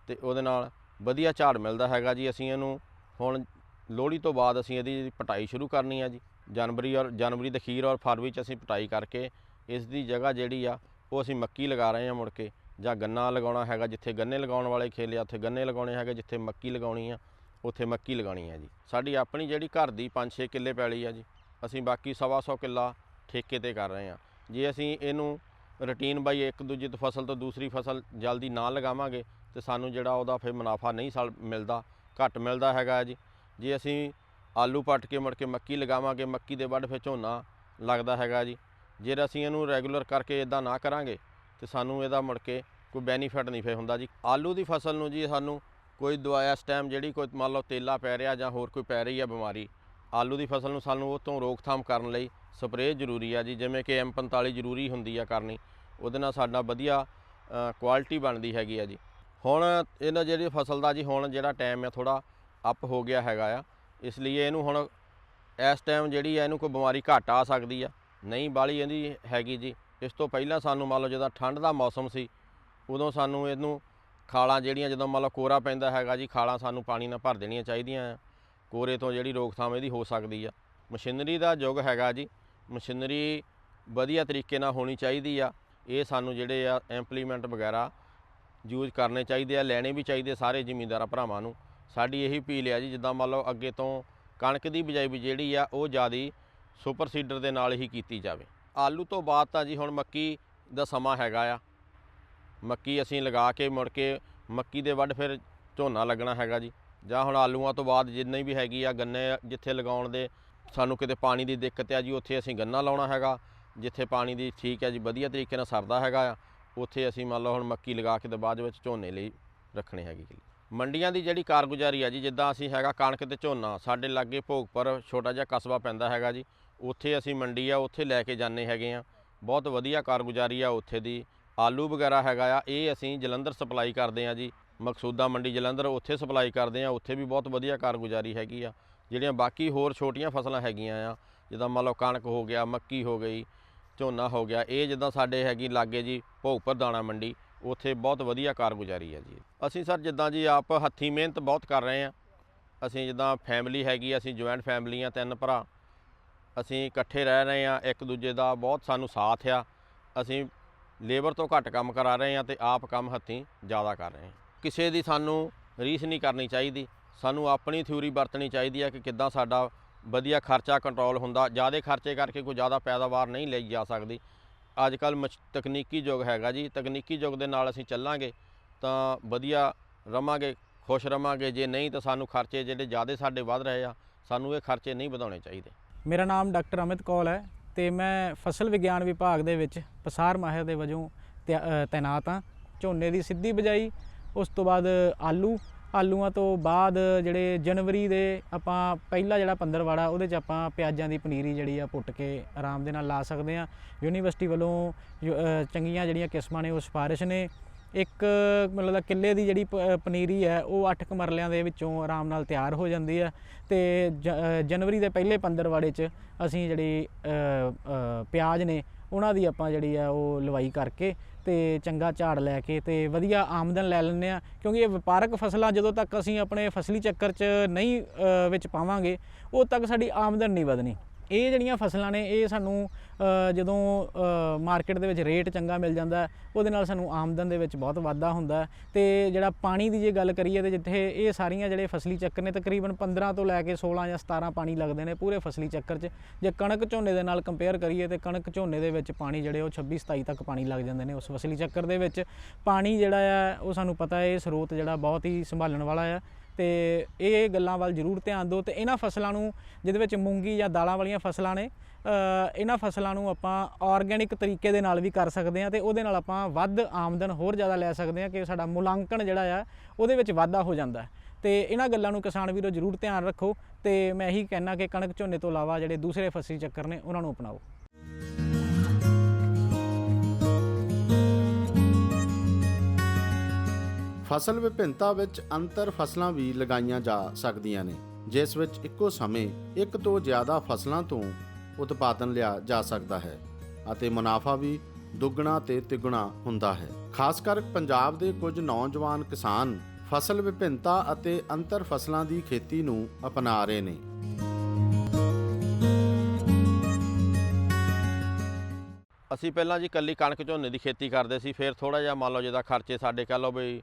ਤੇ ਉਹਦੇ ਨਾਲ ਵਧੀਆ ਝਾੜ ਮਿਲਦਾ ਹੈਗਾ ਜੀ, ਅਸੀਂ ਇਹਨੂੰ ਹੁਣ ਲੋਹੜੀ ਤੋਂ ਬਾਅਦ ਅਸੀਂ ਇਹਦੀ ਪਟਾਈ ਸ਼ੁਰੂ ਕਰਨੀ ਆ ਜੀ। ਜਨਵਰੀ ਔਰ ਜਨਵਰੀ ਦੇ ਅਖੀਰ ਔਰ ਫਰਵਰੀ ਚ ਅਸੀਂ ਪਟਾਈ ਕਰਕੇ ਇਸ ਦੀ ਜਗ੍ਹਾ ਜਿਹੜੀ ਆ ਉਹ ਅਸੀਂ ਮੱਕੀ ਲਗਾ ਰਹੇ ਹਾਂ ਮੁੜ ਕੇ, ਜਾਂ ਗੰਨਾ ਲਗਾਉਣਾ ਹੈਗਾ ਜਿੱਥੇ ਗੰਨੇ ਲਗਾਉਣ ਵਾਲੇ ਖੇਲੇ ਆ, ਉੱਥੇ ਗੰਨੇ ਲਗਾਉਣੇ ਹੈਗੇ ਜਿੱਥੇ ਮੱਕੀ ਲਗਾਉਣੀ ਆ, ਉੱਥੇ ਮੱਕੀ ਲਗਾਉਣੀ ਹੈ ਜੀ। ਸਾਡੀ ਆਪਣੀ ਜਿਹੜੀ ਘਰ ਦੀ 5-6 ਕਿੱਲੇ ਪੈਲੀ ਆ ਜੀ, ਅਸੀਂ ਬਾਕੀ ਸਵਾ ਸੌ ਕਿੱਲਾ ਠੇਕੇ ਤੇ ਕਰ ਰਹੇ ਹਾਂ। ਜੇ ਅਸੀਂ ਇਹਨੂੰ ਰੂਟੀਨ ਬਾਈ ਇੱਕ ਦੂਜੀ ਤੋਂ ਫਸਲ ਤੋਂ ਦੂਸਰੀ ਫਸਲ ਜਲਦੀ ਨਾ ਲਗਾਵਾਂਗੇ, ਤੇ ਸਾਨੂੰ ਜਿਹੜਾ ਉਹਦਾ ਫਿਰ ਮੁਨਾਫਾ ਨਹੀਂ ਸਾਲ ਮਿਲਦਾ, ਘੱਟ ਮਿਲਦਾ ਹੈਗਾ ਜੀ। ਜੇ ਅਸੀਂ ਆਲੂ ਪੱਟ ਕੇ ਮੁੜ ਕੇ ਮੱਕੀ ਲਗਾਵਾਂਗੇ, ਮੱਕੀ ਦੇ ਵੱਢ ਫਿਰ ਝੋਨਾ ਲੱਗਦਾ ਹੈਗਾ ਜੀ। ਜੇ ਅਸੀਂ ਇਹਨੂੰ ਰੈਗੂਲਰ ਕਰਕੇ ਇਦਾਂ ਨਾ ਕਰਾਂਗੇ, ਤੇ ਸਾਨੂੰ ਇਹਦਾ ਮੁੜ ਕੇ ਕੋਈ ਬੈਨੀਫਿਟ ਨਹੀਂ ਫੇ ਹੁੰਦਾ ਜੀ। ਆਲੂ ਦੀ ਫਸਲ ਨੂੰ ਜੀ ਸਾਨੂੰ ਕੋਈ ਦਵਾਈ ਇਸ ਟਾਈਮ ਜਿਹੜੀ ਕੋਈ ਮੰਨ ਲਓ ਤੇਲਾ ਪੈ ਰਿਹਾ ਜਾਂ ਹੋਰ ਕੋਈ ਪੈ ਰਹੀ ਆ ਬਿਮਾਰੀ, ਆਲੂ ਦੀ ਫਸਲ ਨੂੰ ਸਾਨੂੰ ਉਹ ਤੋਂ ਰੋਕਥਾਮ ਕਰਨ ਲਈ ਸਪਰੇਅ ਜ਼ਰੂਰੀ ਆ ਜੀ, ਜਿਵੇਂ ਕਿ M45 ਜ਼ਰੂਰੀ ਹੁੰਦੀ ਆ ਕਰਨੀ, ਉਹਦੇ ਨਾਲ ਸਾਡਾ ਵਧੀਆ ਕੁਆਲਿਟੀ ਬਣਦੀ ਹੈਗੀ ਆ ਜੀ। ਹੁਣ ਇਹਨਾਂ ਜਿਹੜੀ ਫਸਲ ਦਾ ਜੀ ਹੁਣ ਜਿਹੜਾ ਟਾਈਮ ਆ ਥੋੜਾ ਅਪ ਹੋ ਗਿਆ ਹੈਗਾ ਆ, ਇਸ ਲਈ ਇਹਨੂੰ ਹੁਣ ਇਸ ਟਾਈਮ ਜਿਹੜੀ ਆ ਇਹਨੂੰ ਕੋਈ ਬਿਮਾਰੀ ਘੱਟ ਆ ਸਕਦੀ ਆ। ਨਹੀਂ ਬਾਲੀ ਇਹਦੀ ਹੈਗੀ ਜੀ। ਇਸ ਤੋਂ ਪਹਿਲਾਂ ਸਾਨੂੰ ਮੰਨ ਲਓ ਜਦੋਂ ਠੰਡ ਦਾ ਮੌਸਮ ਸੀ, ਉਦੋਂ ਸਾਨੂੰ ਇਹਨੂੰ ਖਾਲਾਂ ਜਿਹੜੀਆਂ ਜਦੋਂ ਮੰਨ ਲਓ ਕੋਰਾ ਪੈਂਦਾ ਹੈਗਾ ਜੀ, ਖਾਲਾਂ ਸਾਨੂੰ ਪਾਣੀ ਨਾਲ ਭਰ ਦੇਣੀਆਂ ਚਾਹੀਦੀਆਂ ਆ। ਕੋਰੇ ਤੋਂ ਜਿਹੜੀ ਰੋਕਥਾਮ ਇਹਦੀ ਹੋ ਸਕਦੀ ਆ। ਮਸ਼ੀਨਰੀ ਦਾ ਯੁੱਗ ਹੈਗਾ ਜੀ। ਮਸ਼ੀਨਰੀ ਵਧੀਆ ਤਰੀਕੇ ਨਾਲ ਹੋਣੀ ਚਾਹੀਦੀ ਆ। ਇਹ ਸਾਨੂੰ ਜਿਹੜੇ ਆ ਇੰਪਲੀਮੈਂਟ ਵਗੈਰਾ ਯੂਜ਼ ਕਰਨੇ ਚਾਹੀਦੇ ਆ, ਲੈਣੇ ਵੀ ਚਾਹੀਦੇ ਸਾਰੇ ਜ਼ਿਮੀਂਦਾਰਾਂ ਭਰਾਵਾਂ ਨੂੰ। ਸਾਡੀ ਇਹੀ ਅਪੀਲ ਆ ਜੀ, ਜਿੱਦਾਂ ਮੰਨ ਲਓ ਅੱਗੇ ਤੋਂ ਕਣਕ ਦੀ ਬਿਜਾਈ ਵੀ ਜਿਹੜੀ ਆ, ਉਹ ਜਿਆਦੀ ਸੁਪਰ ਸੀਡਰ ਦੇ ਨਾਲ ਹੀ ਕੀਤੀ ਜਾਵੇ। ਆਲੂ ਤੋਂ ਬਾਅਦ ਤਾਂ ਜੀ ਹੁਣ ਮੱਕੀ ਦਾ ਸਮਾਂ ਹੈਗਾ ਆ। ਮੱਕੀ ਅਸੀਂ ਲਗਾ ਕੇ ਮੁੜ ਕੇ ਮੱਕੀ ਦੇ ਵੱਢ ਫਿਰ ਝੋਨਾ ਲੱਗਣਾ ਹੈਗਾ ਜੀ। ਜਾਂ ਹੁਣ ਆਲੂਆਂ ਤੋਂ ਬਾਅਦ ਜਿੰਨੀ ਵੀ ਹੈਗੀ ਆ ਗੰਨੇ ਜਿੱਥੇ ਲਗਾਉਣ ਦੇ ਸਾਨੂੰ ਕਿਤੇ ਪਾਣੀ ਦੀ ਦਿੱਕਤ ਆ ਜੀ, ਉੱਥੇ ਅਸੀਂ ਗੰਨਾ ਲਾਉਣਾ ਹੈਗਾ। ਜਿੱਥੇ ਪਾਣੀ ਦੀ ਠੀਕ ਹੈ ਜੀ, ਵਧੀਆ ਤਰੀਕੇ ਨਾਲ ਸਰਦਾ ਹੈਗਾ ਆ, ਉੱਥੇ ਅਸੀਂ ਮੰਨ ਲਓ ਹੁਣ ਮੱਕੀ ਲਗਾ ਕੇ ਤੇ ਬਾਅਦ ਵਿੱਚ ਝੋਨੇ ਲਈ ਰੱਖਣੇ ਹੈਗੇ ਜੀ। ਮੰਡੀਆਂ ਦੀ ਜਿਹੜੀ ਕਾਰਗੁਜ਼ਾਰੀ ਆ ਜੀ, ਜਿੱਦਾਂ ਅਸੀਂ ਹੈਗਾ ਕਣਕ ਤੇ ਝੋਨਾ, ਸਾਡੇ ਲਾਗੇ ਭੋਗਪੁਰ ਛੋਟਾ ਜਿਹਾ ਕਸਬਾ ਪੈਂਦਾ ਹੈਗਾ ਜੀ ਉੱਥੇ ਅਸੀਂ ਮੰਡੀ ਆ, ਉੱਥੇ ਲੈ ਕੇ ਜਾਂਦੇ ਹੈਗੇ ਆ। ਬਹੁਤ ਵਧੀਆ ਕਾਰਗੁਜ਼ਾਰੀ ਆ ਉੱਥੇ ਦੀ। ਆਲੂ ਵਗੈਰਾ ਹੈਗਾ ਆ, ਇਹ ਅਸੀਂ ਜਲੰਧਰ ਸਪਲਾਈ ਕਰਦੇ ਆ ਜੀ। ਮਕਸੂਦਾ ਮੰਡੀ ਜਲੰਧਰ, ਉੱਥੇ ਸਪਲਾਈ ਕਰਦੇ ਆ। ਉੱਥੇ ਵੀ ਬਹੁਤ ਵਧੀਆ ਕਾਰਗੁਜ਼ਾਰੀ ਹੈਗੀ ਆ। ਜਿਹੜੀਆਂ ਬਾਕੀ ਹੋਰ ਛੋਟੀਆਂ ਫਸਲਾਂ ਹੈਗੀਆਂ ਆ, ਜਿੱਦਾਂ ਮੰਨ ਲਓ ਕਣਕ ਹੋ ਗਿਆ, ਮੱਕੀ ਹੋ ਗਈ, ਝੋਨਾ ਹੋ ਗਿਆ, ਇਹ ਜਿੱਦਾਂ ਸਾਡੇ ਹੈਗੀ ਲਾਗੇ ਜੀ, ਭੋਗਪੁਰ ਦਾਣਾ ਮੰਡੀ, ਉੱਥੇ ਬਹੁਤ ਵਧੀਆ ਕਾਰਗੁਜ਼ਾਰੀ ਹੈ ਜੀ। ਅਸੀਂ ਸਰ ਜਿੱਦਾਂ ਜੀ ਆਪ ਹੱਥੀਂ ਮਿਹਨਤ ਬਹੁਤ ਕਰ ਰਹੇ ਹਾਂ ਅਸੀਂ ਜਿੱਦਾਂ ਫੈਮਿਲੀ ਹੈਗੀ ਅਸੀਂ ਜੁਆਇੰਟ ਫੈਮਿਲੀ ਆ, ਤਿੰਨ ਭਰਾ। ਅਸੀਂ ਇਕੱਠੇ ਰਹਿ ਰਹੇ ਆ ਇੱਕ ਦੂਜੇ ਦਾ ਬਹੁਤ ਸਾਨੂੰ ਸਾਥ ਆ। ਅਸੀਂ ਲੇਬਰ ਤੋਂ ਘੱਟ ਕੰਮ ਕਰਾ ਰਹੇ ਆ ਤੇ ਆਪ ਕੰਮ ਹੱਥੀਂ ਜ਼ਿਆਦਾ ਕਰ ਰਹੇ ਹਾਂ। ਕਿਸੇ ਦੀ ਸਾਨੂੰ ਰੀਸ ਨਹੀਂ ਕਰਨੀ ਚਾਹੀਦੀ। ਸਾਨੂੰ ਆਪਣੀ ਥਿਊਰੀ ਵਰਤਣੀ ਚਾਹੀਦੀ ਹੈ ਕਿ ਕਿੱਦਾਂ ਸਾਡਾ ਵਧੀਆ ਖਰਚਾ ਕੰਟਰੋਲ ਹੁੰਦਾ। ਜ਼ਿਆਦਾ ਖਰਚੇ ਕਰਕੇ ਕੋਈ ਜ਼ਿਆਦਾ ਪੈਦਾਵਾਰ ਨਹੀਂ ਲਈ ਜਾ ਸਕਦੀ। ਅੱਜ ਕੱਲ ਤਕਨੀਕੀ ਯੁੱਗ ਹੈਗਾ ਜੀ। ਤਕਨੀਕੀ ਯੁੱਗ ਦੇ ਨਾਲ ਅਸੀਂ ਚੱਲਾਂਗੇ ਤਾਂ ਵਧੀਆ ਰਵਾਂਗੇ, ਖੁਸ਼ ਰਵਾਂਗੇ। ਜੇ ਨਹੀਂ ਤਾਂ ਸਾਨੂੰ ਖਰਚੇ ਜਿਹੜੇ ਜ਼ਿਆਦਾ ਸਾਡੇ ਵੱਧ ਰਹੇ ਆ, ਸਾਨੂੰ ਇਹ ਖਰਚੇ ਨਹੀਂ ਵਧਾਉਣੇ ਚਾਹੀਦੇ। ਮੇਰਾ ਨਾਮ ਡਾਕਟਰ ਅਮਿਤ ਕੌਲ ਹੈ ਤੇ ਮੈਂ ਫਸਲ ਵਿਗਿਆਨ ਵਿਭਾਗ ਦੇ ਵਿੱਚ ਪਸਾਰ ਮਾਹਿਰ ਦੇ ਵਜੋਂ ਤਿਆ- ਤੈਨਾਤ ਹਾਂ। ਝੋਨੇ ਦੀ ਸਿੱਧੀ ਬਜਾਈ, ਉਸ ਤੋਂ ਬਾਅਦ ਆਲੂ। ਆਲੂਆਂ ਤੋਂ ਬਾਅਦ ਜਿਹੜੇ ਜਨਵਰੀ ਦੇ ਆਪਾਂ ਪਹਿਲਾ ਜਿਹੜਾ ਪੰਦਰਵਾੜਾ, ਉਹਦੇ 'ਚ ਆਪਾਂ ਪਿਆਜ਼ਾਂ ਦੀ ਪਨੀਰੀ ਜਿਹੜੀ ਆ ਪੁੱਟ ਕੇ ਆਰਾਮ ਦੇ ਨਾਲ ਲਾ ਸਕਦੇ ਹਾਂ। ਯੂਨੀਵਰਸਿਟੀ ਵੱਲੋਂ ਯੂ- ਚੰਗੀਆਂ ਜਿਹੜੀਆਂ ਕਿਸਮਾਂ ਨੇ, ਉਹ ਸਿਫਾਰਿਸ਼ ਨੇ। ਇੱਕ ਮਤਲਬ ਕਿੱਲੇ ਦੀ ਜਿਹੜੀ ਪ- ਪਨੀਰੀ ਹੈ, ਉਹ 8 ਕਮਰਲਿਆਂ ਦੇ ਵਿੱਚੋਂ ਆਰਾਮ ਨਾਲ ਤਿਆਰ ਹੋ ਜਾਂਦੀ ਹੈ ਤੇ ਜ- ਜਨਵਰੀ ਦੇ ਪਹਿਲੇ ਪੰਦਰਵਾੜੇ 'ਚ ਅਸੀਂ ਜਿਹੜੀ ਪਿਆਜ਼ ਨੇ, ਉਹਨਾਂ ਦੀ ਆਪਾਂ ਜਿਹੜੀ ਆ, ਉਹ ਲਵਾਈ ਕਰਕੇ ਤੇ ਚੰਗਾ ਝਾੜ ਲੈ ਕੇ ਤੇ ਵਧੀਆ ਆਮਦਨ ਲੈ ਲੈਂਦੇ ਆ ਕਿਉਂਕਿ ਇਹ ਵਪਾਰਕ ਫਸਲਾਂ ਜਦੋਂ ਤੱਕ ਅਸੀਂ ਆਪਣੇ ਫਸਲੀ ਚੱਕਰ 'ਚ ਨਹੀਂ ਵਿੱਚ ਪਾਵਾਂਗੇ, ਉਦੋਂ ਤੱਕ ਸਾਡੀ ਆਮਦਨ ਨਹੀਂ ਵਧਣੀ। ਇਹ ਜਿਹੜੀਆਂ ਫਸਲਾਂ ਨੇ, ਇਹ ਸਾਨੂੰ ਜਦੋਂ ਮਾਰਕੀਟ ਦੇ ਵਿੱਚ ਰੇਟ ਚੰਗਾ ਮਿਲ ਜਾਂਦਾ, ਉਹਦੇ ਨਾਲ ਸਾਨੂੰ ਆਮਦਨ ਦੇ ਵਿੱਚ ਬਹੁਤ ਵਾਧਾ ਹੁੰਦਾ ਹੈ। ਤੇ ਜਿਹੜਾ ਪਾਣੀ ਦੀ ਜੇ ਗੱਲ ਕਰੀਏ ਤੇ ਜਿੱਥੇ ਇਹ ਸਾਰੀਆਂ ਜਿਹੜੇ ਫਸਲੀ ਚੱਕਰ ਨੇ, ਤਕਰੀਬਨ 15 ਤੋਂ ਲੈ ਕੇ 16 ਜਾਂ 17 ਪਾਣੀ ਲੱਗਦੇ ਨੇ ਪੂਰੇ ਫਸਲੀ ਚੱਕਰ 'ਚ। ਜੇ ਕਣਕ ਝੋਨੇ ਦੇ ਨਾਲ ਕੰਪੇਅਰ ਕਰੀਏ ਤੇ ਕਣਕ ਝੋਨੇ ਦੇ ਵਿੱਚ ਪਾਣੀ ਜਿਹੜੇ ਉਹ 26 27 ਤੱਕ ਪਾਣੀ ਲੱਗ ਜਾਂਦੇ ਨੇ ਉਸ ਫਸਲੀ ਚੱਕਰ ਦੇ ਵਿੱਚ। ਪਾਣੀ ਜਿਹੜਾ ਆ, ਉਹ ਸਾਨੂੰ ਪਤਾ ਹੈ ਇਹ ਸਰੋਤ ਜਿਹੜਾ ਬਹੁਤ ਹੀ ਸੰਭਾਲਣ ਵਾਲਾ ਆ। ਤੇ ਇਹ ਗੱਲਾਂ ਵੱਲ ਜ਼ਰੂਰ ਧਿਆਨ ਦਿਓ ਤੇ ਇਹਨਾਂ ਫਸਲਾਂ ਨੂੰ, ਜਿਹਦੇ ਵਿੱਚ ਮੂੰਗੀ ਜਾਂ ਦਾਲਾਂ ਵਾਲੀਆਂ ਫਸਲਾਂ ਨੇ ਇਹਨਾਂ ਫਸਲਾਂ ਨੂੰ ਆਪਾਂ ਆਰਗੈਨਿਕ ਤਰੀਕੇ ਦੇ ਨਾਲ ਵੀ ਕਰ ਸਕਦੇ ਹਾਂ ਤੇ ਉਹਦੇ ਨਾਲ ਆਪਾਂ ਵੱਧ ਆਮਦਨ ਹੋਰ ਜ਼ਿਆਦਾ ਲੈ ਸਕਦੇ ਹਾਂ ਕਿ ਸਾਡਾ ਮੁਲਾਂਕਣ ਜਿਹੜਾ ਆ, ਉਹਦੇ ਵਿੱਚ ਵਾਧਾ ਹੋ ਜਾਂਦਾ ਹੈ। ਤੇ ਇਹਨਾਂ ਗੱਲਾਂ ਨੂੰ ਕਿਸਾਨ ਵੀਰੋ ਜ਼ਰੂਰ ਧਿਆਨ ਰੱਖੋ ਤੇ ਮੈਂ ਇਹੀ ਕਹਿਣਾ ਕਿ ਕਣਕ ਝੋਨੇ ਤੋਂ ਇਲਾਵਾ ਜਿਹੜੇ ਦੂਸਰੇ ਫਸਲੀ ਚੱਕਰ ਨੇ, ਉਹਨਾਂ ਨੂੰ ਅਪਣਾਓ। ਫਸਲ ਵਿਭਿੰਨਤਾ ਵਿੱਚ ਅੰਤਰ ਫਸਲਾਂ ਵੀ ਲਗਾਈਆਂ ਜਾ ਸਕਦੀਆਂ ਨੇ, ਜਿਸ ਵਿੱਚ ਇੱਕੋ ਸਮੇਂ ਇੱਕ ਤੋਂ ਜ਼ਿਆਦਾ ਫਸਲਾਂ ਤੋਂ ਉਤਪਾਦਨ ਲਿਆ ਜਾ ਸਕਦਾ ਹੈ ਅਤੇ ਮੁਨਾਫਾ ਵੀ ਦੁੱਗਣਾ ਤੇ ਤਿੱਗਣਾ ਹੁੰਦਾ ਹੈ। ਖਾਸ ਕਰ ਪੰਜਾਬ ਦੇ ਕੁਝ ਨੌਜਵਾਨ ਕਿਸਾਨ ਫਸਲ ਵਿਭਿੰਨਤਾ ਅਤੇ ਅੰਤਰ ਫਸਲਾਂ ਦੀ ਖੇਤੀ ਨੂੰ ਅਪਣਾ ਰਹੇ ਨੇ। ਅਸੀਂ ਪਹਿਲਾਂ ਜੀ ਕੱਲੀ ਕਣਕ ਝੋਨੇ ਦੀ ਖੇਤੀ ਕਰਦੇ ਸੀ, ਫਿਰ ਥੋੜਾ ਜਿਹਾ ਮੰਨ ਲਓ ਜਿਹਦਾ ਖਰਚੇ ਸਾਡੇ ਕਹ ਲਓ ਵੀ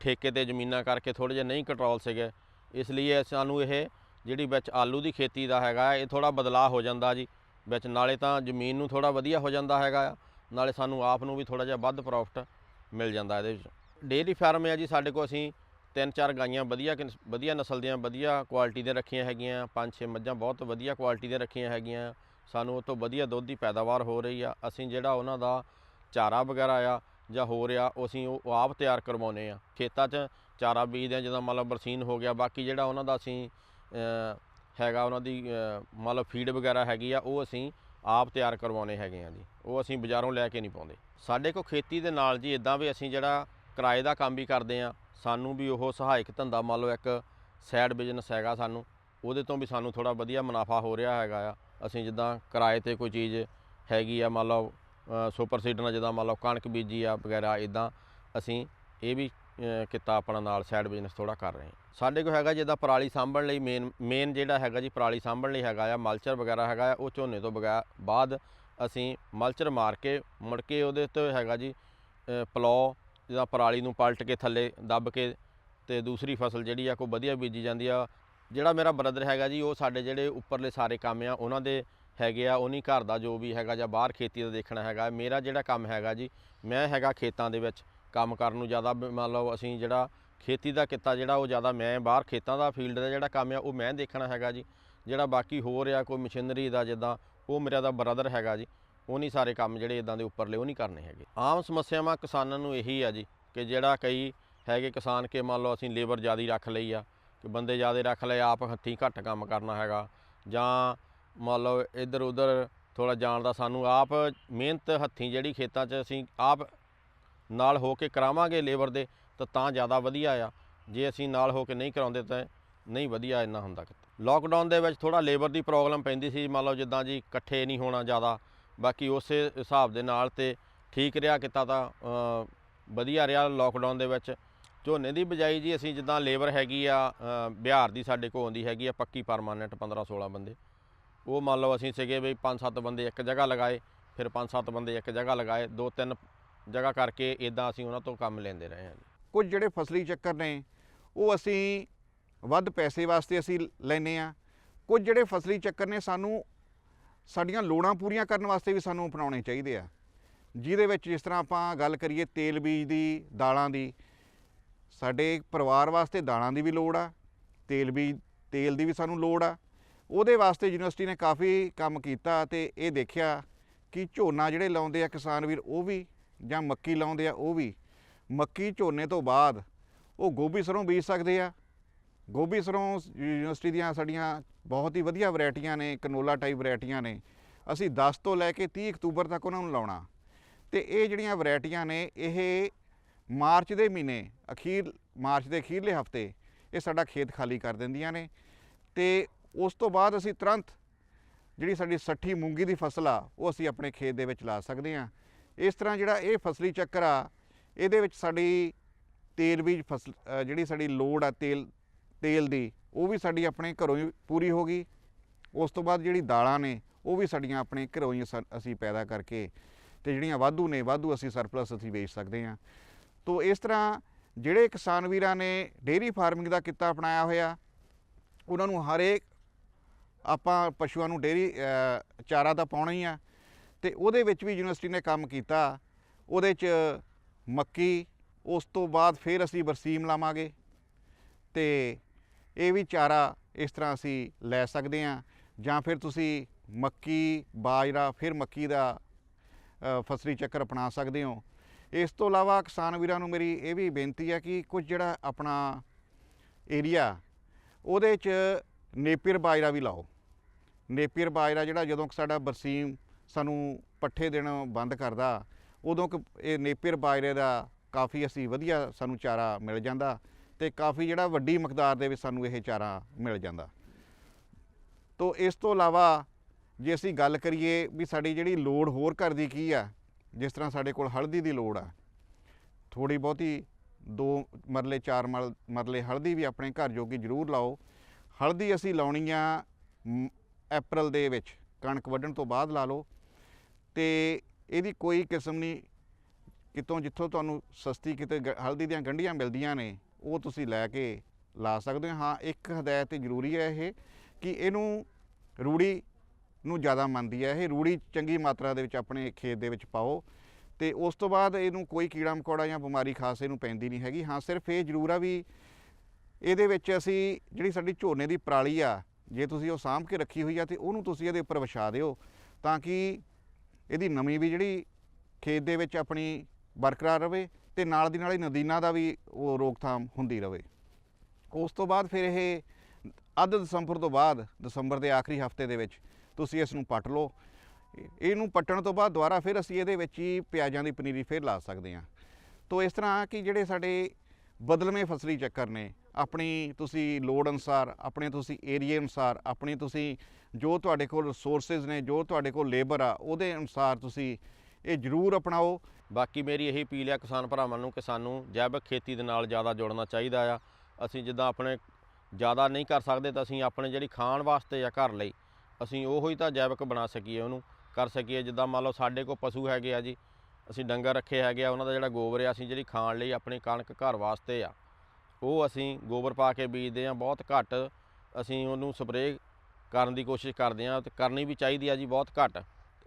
ਠੇਕੇ ਤੇ ਜ਼ਮੀਨਾਂ ਕਰਕੇ ਥੋੜੇ ਜਿਹਾ ਨਹੀਂ ਕੰਟਰੋਲ ਸੀਗੇ। ਇਸ ਲਈ ਸਾਨੂੰ ਇਹ ਜਿਹੜੀ ਵਿੱਚ ਆਲੂ ਦੀ ਖੇਤੀ ਦਾ ਹੈਗਾ ਇਹ ਥੋੜਾ ਬਦਲਾਅ ਹੋ ਜਾਂਦਾ ਜੀ। ਵਿੱਚ ਨਾਲੇ ਤਾਂ ਜ਼ਮੀਨ ਨੂੰ ਥੋੜਾ ਵਧੀਆ ਹੋ ਜਾਂਦਾ ਹੈਗਾ ਆ, ਨਾਲੇ ਸਾਨੂੰ ਆਪ ਨੂੰ ਵੀ ਥੋੜਾ ਜਿਹਾ ਵੱਧ ਪ੍ਰੋਫਿਟ ਮਿਲ ਜਾਂਦਾ ਇਹਦੇ ਵਿੱਚ। ਡੇਅਰੀ ਫਾਰਮ ਹੈ ਜੀ ਸਾਡੇ ਕੋਲ ਅਸੀਂ ਤਿੰਨ ਚਾਰ ਗਾਈਆਂ ਵਧੀਆ ਕਿਨ- ਵਧੀਆ ਨਸਲ ਦੀਆਂ ਵਧੀਆ ਕੁਆਲਿਟੀ ਦੀਆਂ ਰੱਖੀਆਂ ਹੈਗੀਆਂ ਪੰਜ ਛੇ ਮੱਝਾਂ ਬਹੁਤ ਵਧੀਆ ਕੁਆਲਿਟੀ ਦੀਆਂ ਰੱਖੀਆਂ ਹੈਗੀਆਂ। ਸਾਨੂੰ ਉਹ ਤੋਂ ਵਧੀਆ ਦੁੱਧ ਦੀ ਪੈਦਾਵਾਰ ਹੋ ਰਹੀ ਆ। ਅਸੀਂ ਜਿਹੜਾ ਉਹਨਾਂ ਦਾ ਚਾਰਾ ਵਗੈਰਾ ਆ ਜਾਂ ਹੋ ਰਿਹਾ ਉਹ ਅਸੀਂ ਉਹ ਆਪ ਤਿਆਰ ਕਰਵਾਉਨੇ ਆ ਖੇਤਾਂ 'ਚ ਚਾਰਾ ਬੀਜਦੇ ਆ ਜਦੋਂ ਮਤਲਬ ਬਰਸੀਨ ਹੋ ਗਿਆ ਬਾਕੀ ਜਿਹੜਾ ਉਹਨਾਂ ਦਾ ਅਸੀਂ ਹੈਗਾ ਉਹਨਾਂ ਦੀ ਅ, ਮੰਨ ਲਓ ਫੀਡ ਵਗੈਰਾ ਹੈਗੀ ਆ ਉਹ ਅਸੀਂ ਆਪ ਤਿਆਰ ਕਰਵਾਉਨੇ ਹੈਗੇ ਆ ਜੀ। ਉਹ ਅਸੀਂ ਬਾਜ਼ਾਰੋਂ ਲੈ ਕੇ ਨਹੀਂ ਪਾਉਂਦੇ। ਸਾਡੇ ਕੋਲ ਖੇਤੀ ਦੇ ਨਾਲ ਜੀ ਇਦਾਂ ਵੀ ਅਸੀਂ ਜਿਹੜਾ ਕਿਰਾਏ ਦਾ ਕੰਮ ਵੀ ਕਰਦੇ ਆ ਸਾਨੂੰ ਵੀ ਉਹ ਸਹਾਇਕ ਧੰਦਾ ਮੰਨ ਲਓ ਇੱਕ ਸਾਈਡ ਬਿਜ਼ਨਸ ਹੈਗਾ ਸਾਨੂੰ ਉਹਦੇ ਤੋਂ ਵੀ ਸਾਨੂੰ ਥੋੜਾ ਵਧੀਆ ਮੁਨਾਫਾ ਹੋ ਰਿਹਾ ਹੈਗਾ ਆ। ਅਸੀਂ ਜਿੱਦਾਂ ਕਿਰਾਏ ਤੇ ਕੋਈ ਚੀਜ਼ ਹੈਗੀ ਆ ਮੰਨ ਲਓ ਸੁਪਰ ਸੀਡਰ ਨਾਲ ਜਿੱਦਾਂ ਮੰਨ ਲਓ ਕਣਕ ਬੀਜੀ ਆ ਵਗੈਰਾ ਇਦਾਂ ਅਸੀਂ ਇਹ ਵੀ ਅ, ਕਿੱਤਾ ਆਪਣਾ ਨਾਲ ਸਾਈਡ ਬਿਜ਼ਨਸ ਥੋੜਾ ਕਰ ਰਹੇ ਹਾਂ। ਸਾਡੇ ਕੋਲ ਹੈਗਾ ਜਿੱਦਾਂ ਪਰਾਲੀ ਸਾਂਭਣ ਲਈ ਮੇਨ ਮੇਨ ਜਿਹੜਾ ਹੈਗਾ ਜੀ ਪਰਾਲੀ ਸਾਂਭਣ ਲਈ ਹੈਗਾ ਆ ਮਲਚਰ ਵਗੈਰਾ ਹੈਗਾ ਆ ਉਹ ਝੋਨੇ ਤੋਂ ਬਗਾ ਬਾਅਦ ਅਸੀਂ ਮਲਚਰ ਮਾਰ ਕੇ ਮੁੜ ਕੇ ਉਹਦੇ ਤੇ ਹੈਗਾ ਜੀ ਅ, ਪਲੋ ਜਿੱਦਾਂ ਪਰਾਲੀ ਨੂੰ ਪਲਟ ਕੇ ਥੱਲੇ ਦੱਬ ਕੇ ਤੇ ਦੂਸਰੀ ਫਸਲ ਜਿਹੜੀ ਆ ਕੋਈ ਵਧੀਆ ਬੀਜੀ ਜਾਂਦੀ ਆ। ਜਿਹੜਾ ਮੇਰਾ ਬ੍ਰਦਰ ਹੈਗਾ ਜੀ ਉਹ ਸਾਡੇ ਜਿਹੜੇ ਉੱਪਰਲੇ ਸਾਰੇ ਕੰਮ ਆ ਉਹਨਾਂ ਦੇ ਹੈਗੇ ਆ, ਉਹਨੀ ਘਰ ਦਾ ਜੋ ਵੀ ਹੈਗਾ ਜਾਂ ਬਾਹਰ ਖੇਤੀ ਦਾ ਦੇਖਣਾ ਹੈਗਾ, ਮੇਰਾ ਜਿਹੜਾ ਕੰਮ ਹੈਗਾ ਜੀ, ਮੈਂ ਹੈਗਾ ਖੇਤਾਂ ਦੇ ਵਿੱਚ, ਕੰਮ ਕਰਨ ਨੂੰ ਜ਼ਿਆਦਾ ਬ- ਮੰਨ ਲਓ ਅਸੀਂ ਜਿਹੜਾ ਖੇਤੀ ਦਾ ਕਿੱਤਾ ਜਿਹੜਾ ਉਹ ਜ਼ਿਆਦਾ ਮੈਂ ਬਾਹਰ ਖੇਤਾਂ ਦਾ ਫੀਲਡ ਦਾ ਜਿਹੜਾ ਕੰਮ ਆ, ਉਹ ਮੈਂ ਦੇਖਣਾ ਹੈਗਾ ਜੀ। ਜਿਹੜਾ ਬਾਕੀ ਹੋਰ ਆ, ਕੋਈ ਮਸ਼ੀਨਰੀ ਦਾ ਜਿੱਦਾਂ, ਉਹ ਮੇਰਾ ਦਾ ਬ੍ਰਦਰ ਹੈਗਾ ਜੀ ਉਹ ਨਹੀਂ ਸਾਰੇ ਕੰਮ ਜਿਹੜੇ ਇਦਾਂ ਦੇ ਉੱਪਰਲੇ ਉਹ ਨਹੀਂ ਕਰਨੇ ਹੈਗੇ। ਆਮ ਸਮੱਸਿਆਵਾਂ ਕਿਸਾਨਾਂ ਨੂੰ ਇਹੀ ਆ ਜੀ, ਕਿ ਜਿਹੜਾ ਕਈ ਹੈਗੇ ਕਿਸਾਨ ਕਿ ਮੰਨ ਲਓ ਅਸੀਂ ਲੇਬਰ ਜ਼ਿਆਦਾ ਰੱਖ ਲਈ ਆ, ਕਿ ਬੰਦੇ ਜ਼ਿਆਦਾ ਰੱਖ ਲਏ, ਆਪ ਹੱਥੀਂ ਘੱਟ ਕੰਮ ਕਰਨਾ ਹੈਗਾ, ਜਾਂ ਮੰਨ ਲਓ ਇੱਧਰ ਉੱਧਰ ਥੋੜਾ ਜਾਣ ਦਾ ਸਾਨੂੰ ਆਪ ਮਿਹਨਤ ਹੱਥੀਂ ਜਿਹੜੀ ਖੇਤਾਂ 'ਚ ਅਸੀਂ ਆਪ ਨਾਲ ਹੋ ਕੇ ਕਰਾਵਾਂਗੇ ਲੇਬਰ ਦੇ, ਤਾਂ ਤਾਂ ਜ਼ਿਆਦਾ ਵਧੀਆ ਆ। ਜੇ ਅਸੀਂ ਨਾਲ ਹੋ ਕੇ ਨਹੀਂ ਕਰਾਉਂਦੇ ਤਾਂ ਨਹੀਂ ਵਧੀਆ ਇੰਨਾ ਹੁੰਦਾ ਕਿਤੇ। ਲੋਕਡਾਊਨ ਦੇ ਵਿੱਚ ਥੋੜਾ ਲੇਬਰ ਦੀ ਪ੍ਰੋਬਲਮ ਪੈਂਦੀ ਸੀ, ਮੰਨ ਲਓ ਜਿੱਦਾਂ ਜੀ ਇਕੱਠੇ ਨਹੀਂ ਹੋਣਾ ਜ਼ਿਆਦਾ, ਬਾਕੀ ਉਸੇ ਹਿਸਾਬ ਦੇ ਨਾਲ ਤੇ ਠੀਕ ਰਿਹਾ ਕੀਤਾ ਤਾਂ ਵਧੀਆ ਰਿਹਾ ਲੋਕਡਾਊਨ ਦੇ ਵਿੱਚ। ਝੋਨੇ ਦੀ ਬਜਾਈ ਜੀ ਅਸੀਂ ਜਿੱਦਾਂ ਲੇਬਰ ਹੈਗੀ ਆ ਬਿਹਾਰ ਦੀ ਸਾਡੇ ਕੋਲ ਆਉਂਦੀ ਹੈਗੀ ਆ ਪੱਕੀ ਪਰਮਾਨੈਂਟ 15 16 ਬੰਦੇ। ਉਹ ਮੰਨ ਲਓ ਅਸੀਂ ਸੀਗੇ ਵੀ 5-7 ਬੰਦੇ ਇੱਕ ਜਗ੍ਹਾ ਲਗਾਏ, ਫਿਰ 5-7 ਬੰਦੇ ਇੱਕ ਜਗ੍ਹਾ ਲਗਾਏ, ਦੋ ਤਿੰਨ ਜਗ੍ਹਾ ਕਰਕੇ ਇਦਾਂ ਅਸੀਂ ਉਹਨਾਂ ਤੋਂ ਕੰਮ ਲੈਂਦੇ ਰਹੇ ਹਾਂ ਜੀ। ਕੁਝ ਜਿਹੜੇ ਫਸਲੀ ਚੱਕਰ ਨੇ, ਉਹ ਅਸੀਂ ਵੱਧ ਪੈਸੇ ਵਾਸਤੇ ਅਸੀਂ ਲੈਨੇ ਆ ਕੁਝ ਜਿਹੜੇ ਫਸਲੀ ਚੱਕਰ ਨੇ, ਸਾਨੂੰ ਸਾਡੀਆਂ ਲੋੜਾਂ ਪੂਰੀਆਂ ਕਰਨ ਵਾਸਤੇ ਵੀ ਸਾਨੂੰ ਅਪਣਾਉਣੇ ਚਾਹੀਦੇ ਆ। ਜਿਹਦੇ ਵਿੱਚ ਜਿਸ ਤਰ੍ਹਾਂ ਆਪਾਂ ਗੱਲ ਕਰੀਏ ਤੇਲ ਬੀਜ ਦੀ, ਦਾਲਾਂ ਦੀ, ਸਾਡੇ ਪਰਿਵਾਰ ਵਾਸਤੇ ਦਾਲਾਂ ਦੀ ਵੀ ਲੋੜ ਆ, ਤੇਲ ਬੀਜ, ਤੇਲ ਦੀ ਵੀ ਸਾਨੂੰ ਲੋੜ ਆ। ਉਹਦੇ ਵਾਸਤੇ ਯੂਨੀਵਰਸਿਟੀ ਨੇ ਕਾਫੀ ਕੰਮ ਕੀਤਾ ਤੇ ਇਹ ਦੇਖਿਆ ਕਿ ਝੋਨਾ ਜਿਹੜੇ ਲਾਉਂਦੇ ਆ ਕਿਸਾਨ ਵੀਰ, ਉਹ ਵੀ ਜਾਂ ਮੱਕੀ ਲਾਉਂਦੇ ਆ, ਉਹ ਵੀ। ਮੱਕੀ ਝੋਨੇ ਤੋਂ ਬਾਅਦ ਉਹ ਗੋਭੀ ਸਰੋਂ ਬੀਜ ਸਕਦੇ ਆ। ਗੋਭੀ ਸਰੋਂ ਯੂਨੀਵਰਸਿਟੀ ਦੀਆਂ ਸਾਡੀਆਂ ਬਹੁਤ ਹੀ ਵਧੀਆ ਵੈਰਾਈਟੀਆਂ ਨੇ, ਕਨੋਲਾ ਟਾਈਪ ਵੈਰਾਈਟੀਆਂ ਨੇ। ਅਸੀਂ 10 ਤੋਂ ਲੈ ਕੇ 30 ਅਕਤੂਬਰ ਤੱਕ ਉਹਨਾਂ ਨੂੰ ਲਾਉਣਾ। ਤੇ ਇਹ ਜਿਹੜੀਆਂ ਵੈਰਾਈਟੀਆਂ ਨੇ, ਇਹ ਮਾਰਚ ਦੇ ਮਹੀਨੇ, ਅਖੀਰ ਮਾਰਚ ਦੇ ਅਖੀਰਲੇ ਹਫ਼ਤੇ ਇਹ ਸਾਡਾ ਖੇਤ ਖਾਲੀ ਕਰ ਦਿੰਦੀਆਂ ਨੇ। ਤੇ ਉਸ ਤੋਂ ਬਾਅਦ ਅਸੀਂ ਤੁਰੰਤ ਜਿਹੜੀ ਸਾਡੀ ਸੱਠੀ ਮੂੰਗੀ ਦੀ ਫਸਲ ਆ, ਉਹ ਅਸੀਂ ਆਪਣੇ ਖੇਤ ਦੇ ਵਿੱਚ ਲਾ ਸਕਦੇ ਹਾਂ। ਇਸ ਤਰ੍ਹਾਂ ਜਿਹੜਾ ਇਹ ਫਸਲੀ ਚੱਕਰ ਆ, ਇਹਦੇ ਵਿੱਚ ਸਾਡੀ ਤੇਲ ਬੀਜ ਫਸਲ ਜਿਹੜੀ ਸਾਡੀ ਲੋੜ ਆ ਤੇਲ ਤੇਲ ਦੀ, ਉਹ ਵੀ ਸਾਡੀ ਆਪਣੇ ਘਰੋਂ ਹੀ ਪੂਰੀ ਹੋ ਗਈ। ਉਸ ਤੋਂ ਬਾਅਦ ਜਿਹੜੀ ਦਾਲਾਂ ਨੇ, ਉਹ ਵੀ ਸਾਡੀਆਂ ਆਪਣੇ ਘਰੋਂ ਹੀ ਅਸਾਂ- ਅਸੀਂ ਪੈਦਾ ਕਰਕੇ ਤੇ ਜਿਹੜੀਆਂ ਵਾਧੂ ਨੇ, ਵਾਧੂ ਅਸੀਂ ਸਰਪਲਸ ਅਸੀਂ ਵੇਚ ਸਕਦੇ ਹਾਂ। ਤੋ ਇਸ ਤਰ੍ਹਾਂ ਜਿਹੜੇ ਕਿਸਾਨ ਵੀਰਾਂ ਨੇ ਡੇਅਰੀ ਫਾਰਮਿੰਗ ਦਾ ਕਿੱਤਾ ਅਪਣਾਇਆ ਹੋਇਆ, ਉਹਨਾਂ ਨੂੰ ਹਰੇਕ ਆਪਾਂ ਪਸ਼ੂਆਂ ਨੂੰ ਡੇਅਰੀ ਚਾਰਾ ਤਾਂ ਪਾਉਣਾ ਹੀ ਆ। ਤੇ ਉਹਦੇ ਵਿੱਚ ਵੀ ਯੂਨੀਵਰਸਿਟੀ ਨੇ ਕੰਮ ਕੀਤਾ। ਉਹਦੇ 'ਚ ਮੱਕੀ, ਉਸ ਤੋਂ ਬਾਅਦ ਫਿਰ ਅਸੀਂ ਬਰਸੀਮ ਲਾਵਾਂਗੇ। ਤੇ ਇਹ ਵੀ ਚਾਰਾ ਇਸ ਤਰ੍ਹਾਂ ਅਸੀਂ ਲੈ ਸਕਦੇ ਹਾਂ। ਜਾਂ ਫਿਰ ਤੁਸੀਂ ਮੱਕੀ, ਬਾਜਰਾ, ਫਿਰ ਮੱਕੀ ਦਾ ਫਸਲੀ ਚੱਕਰ ਅਪਣਾ ਸਕਦੇ ਹੋ। ਇਸ ਤੋਂ ਇਲਾਵਾ ਕਿਸਾਨ ਵੀਰਾਂ ਨੂੰ ਮੇਰੀ ਇਹ ਵੀ ਬੇਨਤੀ ਹੈ ਕਿ ਕੁਝ ਜਿਹੜਾ ਆਪਣਾ ਏਰੀਆ ਉਹਦੇ 'ਚ ਨੇਪੀਅਰ ਬਾਜਰਾ ਵੀ ਲਾਓ। ਨੇਪੀਅਰ ਬਾਜਰਾ ਜਿਹੜਾ ਜਦੋਂ ਕੁ ਸਾਡਾ ਬਰਸੀਮ ਸਾਨੂੰ ਪੱਠੇ ਦੇਣਾ ਬੰਦ ਕਰਦਾ, ਉਦੋਂ ਕੁ ਇਹ ਨੇਪੀਅਰ ਬਾਜਰੇ ਦਾ ਕਾਫੀ ਅਸੀਂ ਵਧੀਆ ਸਾਨੂੰ ਚਾਰਾ ਮਿਲ ਜਾਂਦਾ ਤੇ ਕਾਫੀ ਜਿਹੜਾ ਵੱਡੀ ਮਕਦਾਰ ਦੇ ਵਿੱਚ ਸਾਨੂੰ ਇਹ ਚਾਰਾ ਮਿਲ ਜਾਂਦਾ। ਤੋ ਇਸ ਤੋਂ ਇਲਾਵਾ ਜੇ ਅਸੀਂ ਗੱਲ ਕਰੀਏ ਵੀ ਸਾਡੀ ਜਿਹੜੀ ਲੋੜ ਹੋਰ ਘਰ ਦੀ ਕੀ ਆ, ਜਿਸ ਤਰ੍ਹਾਂ ਸਾਡੇ ਕੋਲ ਹਲਦੀ ਦੀ ਲੋੜ ਆ ਥੋੜੀ ਬਹੁਤੀ ਦੋ ਮਰਲੇ ਚਾਰ ਮਰ- ਮਰਲੇ ਹਲਦੀ ਵੀ ਆਪਣੇ ਘਰ ਜੋਗੀ ਜ਼ਰੂਰ ਲਾਓ ਹਲਦੀ ਅਸੀਂ ਲਾਉਣੀ ਆ ਮ, ਅਪ੍ਰੈਲ ਦੇ ਵਿੱਚ। ਕਣਕ ਵੱਢਣ ਤੋਂ ਬਾਅਦ ਲਾ ਲਓ। ਤੇ ਇਹਦੀ ਕੋਈ ਕਿਸਮ ਨਹੀਂ ਕਿਤੋਂ ਜਿੱਥੋਂ ਤੁਹਾਨੂੰ ਸਸਤੀ ਕਿਤੇ ਗ- ਹਲਦੀ ਦੀਆਂ ਗੰਢੀਆਂ ਮਿਲਦੀਆਂ ਨੇ ਉਹ ਤੁਸੀਂ ਲੈ ਕੇ ਲਾ ਸਕਦੇ ਹੋ। ਹਾਂ ਇੱਕ ਹਦਾਇਤ ਜ਼ਰੂਰੀ ਹੈ ਇਹ ਕਿ ਇਹਨੂੰ ਰੂੜੀ ਨੂੰ ਜ਼ਿਆਦਾ ਮੰਨਦੀ ਹੈ। ਇਹ ਰੂੜੀ ਚੰਗੀ ਮਾਤਰਾ ਦੇ ਵਿੱਚ ਆਪਣੇ ਖੇਤ ਦੇ ਵਿੱਚ ਪਾਓ ਤੇ ਉਸ ਤੋਂ ਬਾਅਦ ਇਹਨੂੰ ਕੋਈ ਕੀੜਾ ਮਕੌੜਾ ਜਾਂ ਬਿਮਾਰੀ ਖਾਸ ਇਹਨੂੰ ਪੈਂਦੀ ਨਹੀਂ ਹੈਗੀ। ਹਾਂ ਸਿਰਫ ਇਹ ਜ਼ਰੂਰ ਆ ਵੀ ਇਹਦੇ ਵਿੱਚ ਅਸੀਂ ਜਿਹੜੀ ਸਾਡੀ ਝੋਨੇ ਦੀ ਪਰਾਲੀ ਆ, ਜੇ ਤੁਸੀਂ ਉਹ ਸਾਂਭ ਕੇ ਰੱਖੀ ਹੋਈ ਆ ਤੇ ਉਹਨੂੰ ਤੁਸੀਂ ਇਹਦੇ ਉੱਪਰ ਵਿਛਾ ਦਿਓ ਤਾਂ ਕਿ ਇਹਦੀ ਨਮੀ ਵੀ ਜਿਹੜੀ ਖੇਤ ਦੇ ਵਿੱਚ ਆਪਣੀ ਬਰਕਰਾਰ ਰਵੇ ਤੇ ਨਾਲ ਦੀ ਨਾਲ ਹੀ ਨਦੀਨਾਂ ਦਾ ਵੀ ਉਹ ਰੋਕਥਾਮ ਹੁੰਦੀ ਰਵੇ। ਉਸ ਤੋਂ ਬਾਅਦ ਫਿਰ ਇਹ ਅੱਧ ਦਸੰਬਰ ਤੋਂ ਬਾਅਦ, ਦਸੰਬਰ ਦੇ ਆਖਰੀ ਹਫ਼ਤੇ ਦੇ ਵਿੱਚ ਤੁਸੀਂ ਇਸ ਨੂੰ ਪੱਟ ਲਓ। ਇਹਨੂੰ ਪੱਟਣ ਤੋਂ ਬਾਅਦ ਦੁਬਾਰਾ ਫਿਰ ਅਸੀਂ ਇਹਦੇ ਵਿੱਚ ਹੀ ਪਿਆਜ਼ਾਂ ਦੀ ਪਨੀਰੀ ਫਿਰ ਲਾ ਸਕਦੇ ਹਾਂ। ਤੋ ਇਸ ਤਰ੍ਹਾਂ ਕਿ ਜਿਹੜੇ ਸਾਡੇ ਬਦਲਵੇਂ ਫਸਲੀ ਚੱਕਰ ਨੇ। ਆਪਣੀ ਤੁਸੀਂ ਲੋੜ ਅਨੁਸਾਰ, ਆਪਣੇ ਤੁਸੀਂ ਏਰੀਏ ਅਨੁਸਾਰ, ਆਪਣੀ ਤੁਸੀਂ ਜੋ ਤੁਹਾਡੇ ਕੋਲ ਰਿਸੋਰਸਸ ਨੇ, ਜੋ ਤੁਹਾਡੇ ਕੋਲ ਲੇਬਰ ਆ, ਉਹਦੇ ਅਨੁਸਾਰ ਤੁਸੀਂ ਇਹ ਜ਼ਰੂਰ ਅਪਣਾਓ। ਬਾਕੀ ਮੇਰੀ ਇਹੀ ਅਪੀਲ ਆ ਕਿਸਾਨ ਭਰਾਵਾਂ ਨੂੰ ਕਿ ਸਾਨੂੰ ਜੈਵਿਕ ਖੇਤੀ ਦੇ ਨਾਲ ਜ਼ਿਆਦਾ ਜੁੜਨਾ ਚਾਹੀਦਾ ਆ। ਅਸੀਂ ਜਿੱਦਾਂ ਆਪਣੇ ਜ਼ਿਆਦਾ ਨਹੀਂ ਕਰ ਸਕਦੇ ਤਾਂ ਅਸੀਂ ਆਪਣੇ ਜਿਹੜੀ ਖਾਣ ਵਾਸਤੇ ਜਾਂ ਘਰ ਲਈ, ਅਸੀਂ ਉਹੋ ਹੀ ਤਾਂ ਜੈਵਿਕ ਬਣਾ ਸਕੀਏ ਉਹਨੂੰ, ਕਰ ਸਕੀਏ। ਜਿੱਦਾਂ ਮੰਨ ਲਓ ਸਾਡੇ ਕੋਲ ਪਸ਼ੂ ਹੈਗੇ ਆ ਜੀ ਅਸੀਂ ਡੰਗਰ ਰੱਖੇ ਹੈਗੇ ਆ, ਉਹਨਾਂ ਦਾ ਜਿਹੜਾ ਗੋਬਰ ਆ, ਅਸੀਂ ਜਿਹੜੀ ਖਾਣ ਲਈ ਆਪਣੀ ਕਣਕ ਘਰ ਵਾਸਤੇ ਆ, ਉਹ ਅਸੀਂ ਗੋਬਰ ਪਾ ਕੇ ਬੀਜਦੇ ਆ, ਬਹੁਤ ਘੱਟ ਅਸੀਂ ਉਹਨੂੰ ਸਪਰੇਅ ਕਰਨ ਦੀ ਕੋਸ਼ਿਸ਼ ਕਰਦੇ ਆ, ਤੇ ਕਰਨੀ ਵੀ ਚਾਹੀਦੀ ਆ ਜੀ, ਬਹੁਤ ਘੱਟ।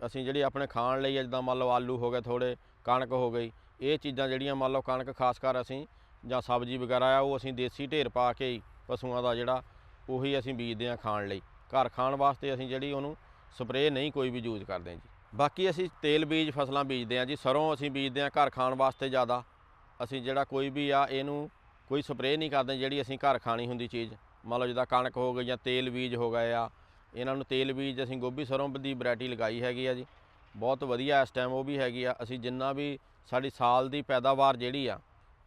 ਅਸੀਂ ਜਿਹੜੀ ਆਪਣੇ ਖਾਣ ਲਈ ਜਿੱਦਾਂ ਮੰਨ ਲਓ ਆਲੂ ਹੋ ਗਏ ਥੋੜੇ ਕਣਕ ਹੋ ਗਈ, ਇਹ ਚੀਜ਼ਾਂ ਜਿਹੜੀਆਂ ਮੰਨ ਲਓ ਕਣਕ ਖਾਸ ਕਰ ਅਸੀਂ ਜਾਂ ਸਬਜ਼ੀ ਵਗੈਰਾ ਆ, ਉਹ ਅਸੀਂ ਦੇਸੀ ਢੇਰ ਪਾ ਕੇ ਹੀ ਪਸ਼ੂਆਂ ਦਾ ਜਿਹੜਾ, ਉਹੀ ਅਸੀਂ ਬੀਜਦੇ ਆ ਖਾਣ ਲਈ। ਘਰ ਖਾਣ ਵਾਸਤੇ ਅਸੀਂ ਜਿਹੜੀ ਉਹਨੂੰ ਸਪਰੇਅ ਨਹੀਂ ਕੋਈ ਵੀ ਯੂਜ਼ ਕਰਦੇ ਜੀ। ਬਾਕੀ ਅਸੀਂ ਤੇਲ ਬੀਜ ਫਸਲਾਂ ਬੀਜਦੇ ਆ ਜੀ, ਸਰੋਂ ਅਸੀਂ ਬੀਜਦੇ ਆ ਘਰ ਖਾਣ ਵਾਸਤੇ ਜ਼ਿਆਦਾ। ਅਸੀਂ ਜਿਹੜਾ ਕੋਈ ਵੀ ਆ, ਇਹਨੂੰ ਕੋਈ ਸਪਰੇਅ ਨਹੀਂ ਕਰਦੇ ਜਿਹੜੀ ਅਸੀਂ ਘਰ ਖਾਣੀ ਹੁੰਦੀ ਚੀਜ਼। ਮੰਨ ਲਓ ਜਿੱਦਾਂ ਕਣਕ ਹੋ ਗਈ ਜਾਂ ਤੇਲ ਬੀਜ ਹੋ ਗਏ ਆ, ਇਹਨਾਂ ਨੂੰ ਤੇਲ ਬੀਜ ਅਸੀਂ ਗੋਭੀ ਸਰੋਂ ਦੀ ਵੈਰਾਈਟੀ ਲਗਾਈ ਹੈਗੀ ਆ ਜੀ। ਬਹੁਤ ਵਧੀਆ ਇਸ ਟਾਈਮ ਉਹ ਵੀ ਹੈਗੀ ਆ, ਅਸੀਂ ਜਿੰਨਾ ਵੀ ਸਾਡੀ ਸਾਲ ਦੀ ਪੈਦਾਵਾਰ ਜਿਹੜੀ ਆ,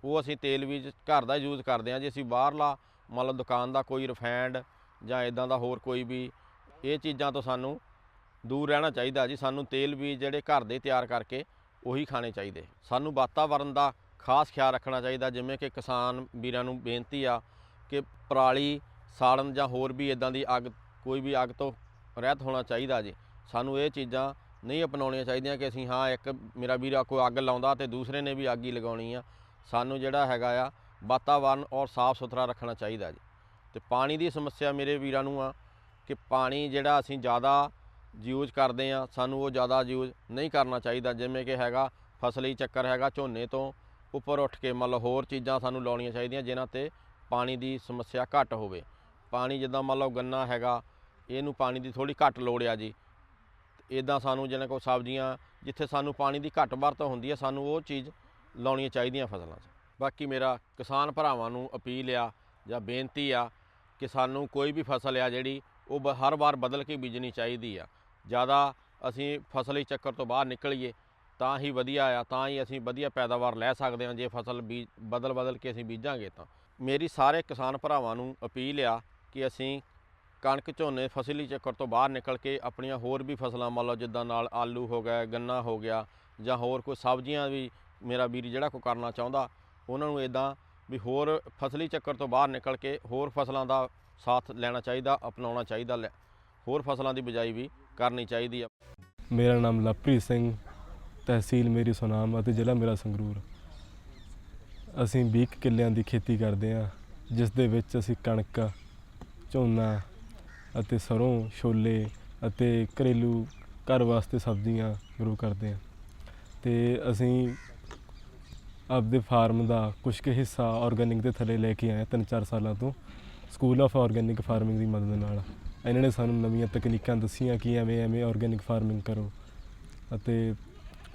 ਉਹ ਅਸੀਂ ਤੇਲ ਬੀਜ ਘਰ ਦਾ ਯੂਜ਼ ਕਰਦੇ ਆ ਜੀ। ਅਸੀਂ ਬਾਹਰਲਾ, ਮੰਨ ਲਓ ਦੁਕਾਨ ਦਾ ਕੋਈ ਰਿਫਾਈਨਡ ਜਾਂ ਇਦਾਂ ਦਾ ਹੋਰ ਕੋਈ ਵੀ, ਇਹ ਚੀਜ਼ਾਂ ਤੋਂ ਸਾਨੂੰ ਦੂਰ ਰਹਿਣਾ ਚਾਹੀਦਾ ਜੀ। ਸਾਨੂੰ ਤੇਲ ਵੀ ਜਿਹੜੇ ਘਰ ਦੇ ਤਿਆਰ ਕਰਕੇ ਉਹੀ ਖਾਣੇ ਚਾਹੀਦੇ। ਸਾਨੂੰ ਵਾਤਾਵਰਣ ਦਾ ਖਾਸ ਖਿਆਲ ਰੱਖਣਾ ਚਾਹੀਦਾ। ਜਿਵੇਂ ਕਿ ਕਿਸਾਨ ਵੀਰਾਂ ਨੂੰ ਬੇਨਤੀ ਆ ਕਿ ਪਰਾਲੀ, ਸਾੜਨ ਜਾਂ ਹੋਰ ਵੀ ਇਦਾਂ ਦੀ ਅੱਗ, ਕੋਈ ਵੀ ਅੱਗ ਤੋਂ ਰਹਿਤ ਹੋਣਾ ਚਾਹੀਦਾ ਜੀ। ਸਾਨੂੰ ਇਹ ਚੀਜ਼ਾਂ ਨਹੀਂ ਅਪਣਾਉਣੀਆਂ ਚਾਹੀਦੀਆਂ ਕਿ ਅਸੀਂ ਹਾਂ, ਇੱਕ ਮੇਰਾ ਵੀਰਾ ਕੋਈ ਅੱਗ ਲਾਉਂਦਾ ਤੇ ਦੂਸਰੇ ਨੇ ਵੀ ਅੱਗ ਹੀ ਲਗਾਉਣੀ ਆ। ਸਾਨੂੰ ਜਿਹੜਾ ਹੈਗਾ ਆ, ਵਾਤਾਵਰਨ ਔਰ ਸਾਫ਼ ਸੁਥਰਾ ਰੱਖਣਾ ਚਾਹੀਦਾ ਜੀ। ਤੇ ਪਾਣੀ ਦੀ ਸਮੱਸਿਆ ਮੇਰੇ ਵੀਰਾਂ ਨੂੰ ਆ ਕਿ ਪਾਣੀ ਜਿਹੜਾ ਅਸੀਂ ਜ਼ਿਆਦਾ ਯੂਜ਼ ਕਰਦੇ ਆ ਸਾਨੂੰ ਉਹ ਜ਼ਿਆਦਾ ਯੂਜ਼ ਨਹੀਂ ਕਰਨਾ ਚਾਹੀਦਾ, ਜਿਵੇਂ ਕਿ ਹੈਗਾ ਫਸਲੀ ਚੱਕਰ ਹੈਗਾ ਝੋਨੇ ਤੋਂ ਉੱਪਰ ਉੱਠ ਕੇ ਮਤਲਬ ਹੋਰ ਚੀਜ਼ਾਂ ਸਾਨੂੰ ਲਾਉਣੀਆਂ ਚਾਹੀਦੀਆਂ, ਜਿਨ੍ਹਾਂ ਤੇ ਪਾਣੀ ਦੀ ਸਮੱਸਿਆ ਘੱਟ ਹੋਵੇ। ਪਾਣੀ ਜਿੱਦਾਂ ਮੰਨ ਲਓ ਗੰਨਾ ਹੈਗਾ, ਇਹਨੂੰ ਪਾਣੀ ਦੀ ਥੋੜੀ ਘੱਟ ਲੋੜ ਆ ਜੀ। ਇਦਾਂ ਸਾਨੂੰ ਜਿਹਨਾਂ ਕੋ ਸਬਜ਼ੀਆਂ, ਜਿੱਥੇ ਸਾਨੂੰ ਪਾਣੀ ਦੀ ਘੱਟ ਵਰਤੋਂ ਹੁੰਦੀ ਹੈ ਸਾਨੂੰ ਉਹ ਚੀਜ਼ ਲਾਉਣੀਆਂ ਚਾਹੀਦੀਆਂ ਫਸਲਾਂ 'ਚ। ਬਾਕੀ ਮੇਰਾ ਕਿਸਾਨ ਭਰਾਵਾਂ ਨੂੰ ਅਪੀਲ ਆ ਜਾਂ ਬੇਨਤੀ ਆ ਕਿ ਸਾਨੂੰ ਕੋਈ ਵੀ ਫਸਲ ਆ ਜਿਹੜੀ, ਉਹ ਬ- ਹਰ ਵਾਰ ਬਦਲ ਕੇ ਬੀਜਣੀ ਚਾਹੀਦੀ ਆ। ਜ਼ਿਆਦਾ ਅਸੀਂ ਫਸਲੀ ਚੱਕਰ ਤੋਂ ਬਾਹਰ ਨਿਕਲੀਏ, ਤਾਂ ਹੀ ਵਧੀਆ ਆ, ਤਾਂ ਹੀ ਅਸੀਂ ਵਧੀਆ ਪੈਦਾਵਾਰ ਲੈ ਸਕਦੇ ਹਾਂ, ਜੇ ਫਸਲ ਬੀਜ ਬਦਲ ਬਦਲ ਕੇ ਅਸੀਂ ਬੀਜਾਂਗੇ ਤਾਂ। ਮੇਰੀ ਸਾਰੇ ਕਿਸਾਨ ਭਰਾਵਾਂ ਨੂੰ ਅਪੀਲ ਆ ਕਿ ਅਸੀਂ ਕਣਕ ਝੋਨੇ ਫਸਲੀ ਚੱਕਰ ਤੋਂ ਬਾਹਰ ਨਿਕਲ ਕੇ ਆਪਣੀਆਂ ਹੋਰ ਵੀ ਫਸਲਾਂ, ਮੰਨ ਲਓ ਜਿੱਦਾਂ ਨਾਲ ਆਲੂ ਹੋ ਗਿਆ, ਗੰਨਾ ਹੋ ਗਿਆ ਜਾਂ ਹੋਰ ਕੋਈ ਸਬਜ਼ੀਆਂ ਵੀ ਮੇਰਾ ਵੀਰ ਜਿਹੜਾ ਕੋਈ ਕਰਨਾ ਚਾਹੁੰਦਾ, ਉਹਨਾਂ ਨੂੰ ਇਦਾਂ ਵੀ ਹੋਰ ਫਸਲੀ ਚੱਕਰ ਤੋਂ ਬਾਹਰ ਨਿਕਲ ਕੇ ਹੋਰ ਫਸਲਾਂ ਦਾ ਸਾਥ ਲੈਣਾ ਚਾਹੀਦਾ, ਅਪਣਾਉਣਾ ਚਾਹੀਦਾ, ਲੈ- ਹੋਰ ਫਸਲਾਂ ਦੀ ਬਿਜਾਈ ਵੀ ਕਰਨੀ ਚਾਹੀਦੀ ਆ। ਮੇਰਾ ਨਾਮ ਲਵਪ੍ਰੀਤ ਸਿੰਘ, ਤਹਿਸੀਲ ਮੇਰੀ ਸੁਨਾਮ ਅਤੇ ਜ਼ਿਲ੍ਹਾ ਮੇਰਾ ਸੰਗਰੂਰ। ਅਸੀਂ 20 ਕੁ ਕਿੱਲਿਆਂ ਦੀ ਖੇਤੀ ਕਰਦੇ ਹਾਂ, ਜਿਸ ਦੇ ਵਿੱਚ ਅਸੀਂ ਕਣਕ, ਝੋਨਾ ਅਤੇ ਸਰੋਂ, ਛੋਲੇ ਅਤੇ ਘਰੇਲੂ ਘਰ ਵਾਸਤੇ ਸਬਜ਼ੀਆਂ ਗਰੋ ਕਰਦੇ ਹਾਂ। ਤੇ ਅਸੀਂ ਆਪਦੇ ਫਾਰਮ ਦਾ ਕੁਝ ਕੁ ਹਿੱਸਾ ਆਰਗੈਨਿਕ ਦੇ ਥੱਲੇ ਲੈ ਕੇ ਆਏ ਹਾਂ ਤਿੰਨ ਚਾਰ ਸਾਲਾਂ ਤੋਂ, ਸਕੂਲ ਆਫ ਆਰਗੈਨਿਕ ਫਾਰਮਿੰਗ ਦੀ ਮਦਦ ਨਾਲ। ਇਹਨਾਂ ਨੇ ਸਾਨੂੰ ਨਵੀਆਂ ਤਕਨੀਕਾਂ ਦੱਸੀਆਂ ਕਿ ਐਵੇਂ ਐਵੇਂ ਆਰਗੈਨਿਕ ਫਾਰਮਿੰਗ ਕਰੋ ਅਤੇ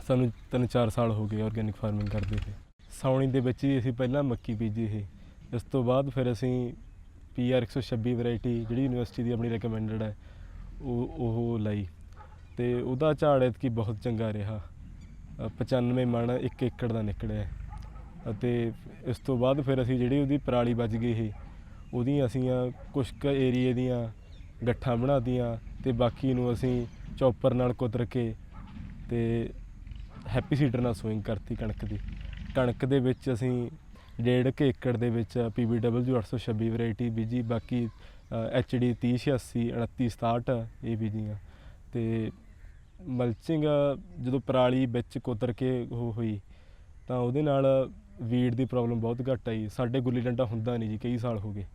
ਸਾਨੂੰ ਤਿੰਨ ਚਾਰ ਸਾਲ ਹੋ ਗਏ ਆਰਗੈਨਿਕ ਫਾਰਮਿੰਗ ਕਰਦੇ ਹੋਏ। ਸਾਉਣੀ ਦੇ ਵਿੱਚ ਹੀ ਅਸੀਂ ਪਹਿਲਾਂ ਮੱਕੀ ਬੀਜੀ ਸੀ। ਇਸ ਤੋਂ ਬਾਅਦ ਫਿਰ ਅਸੀਂ ਪੀਆਰ 126 ਵੈਰਾਈਟੀ ਜਿਹੜੀ ਯੂਨੀਵਰਸਿਟੀ ਦੀ ਆਪਣੀ ਰეკਮੈਂਡਡ ਹੈ ਉਹ ਉਹ ਲਈ। ਤੇ ਉਹਦਾ ਝਾੜ ਐਤਕੀ ਬਹੁਤ ਚੰਗਾ ਰਿਹਾ। ਅ, 95 ਮਣ ਇੱਕ ਏਕੜ ਦਾ ਨਿਕਲਿਆ। ਅਤੇ ਇਸ ਤੋਂ ਬਾਅਦ ਫਿਰ ਅਸੀਂ ਜਿਹੜੀ ਉਹਦੀ ਪਰਾਲੀ ਬਚ ਗਈ ਸੀ ਉਹਦੀਆਂ ਅਸੀਂ ਆ ਏਰੀਏ ਦੀਆਂ ਗੱਠਾਂ ਬਣਾਤੀਆਂ ਤੇ ਬਾਕੀ ਨੂੰ ਅਸੀਂ ਚੌਪਰ ਨਾਲ ਕੁਤਰ ਕੇ ਤੇ ਹੈਪੀ ਸੀਡਰ ਨਾਲ ਸੋਇੰਗ ਕਰਤੀ ਕਣਕ ਦੀ। ਕਣਕ ਦੇ ਵਿੱਚ ਅਸੀਂ ਡੇਢ ਕੁ ਏਕੜ ਦੇ ਵਿੱਚ PBW 826 ਵੈਰਾਈਟੀ ਬੀਜੀ, ਬਾਕੀ HD 3086 2967 ਇਹ ਬੀਜੀਆਂ। ਤੇ ਮਲਚਿੰਗ ਜਦੋਂ ਪਰਾਲੀ ਵਿੱਚ ਕੁਤਰ ਕੇ ਉਹ ਹੋਈ, ਤਾਂ ਉਹਦੇ ਨਾਲ ਵੀਡ ਦੀ ਪ੍ਰੋਬਲਮ ਬਹੁਤ ਘੱਟ ਆਈ। ਸਾਡੇ ਗੁੱਲੀ ਡੰਡਾ ਹੁੰਦਾ ਨਹੀਂ ਜੀ, ਕਈ ਸਾਲ ਹੋ ਗਏ।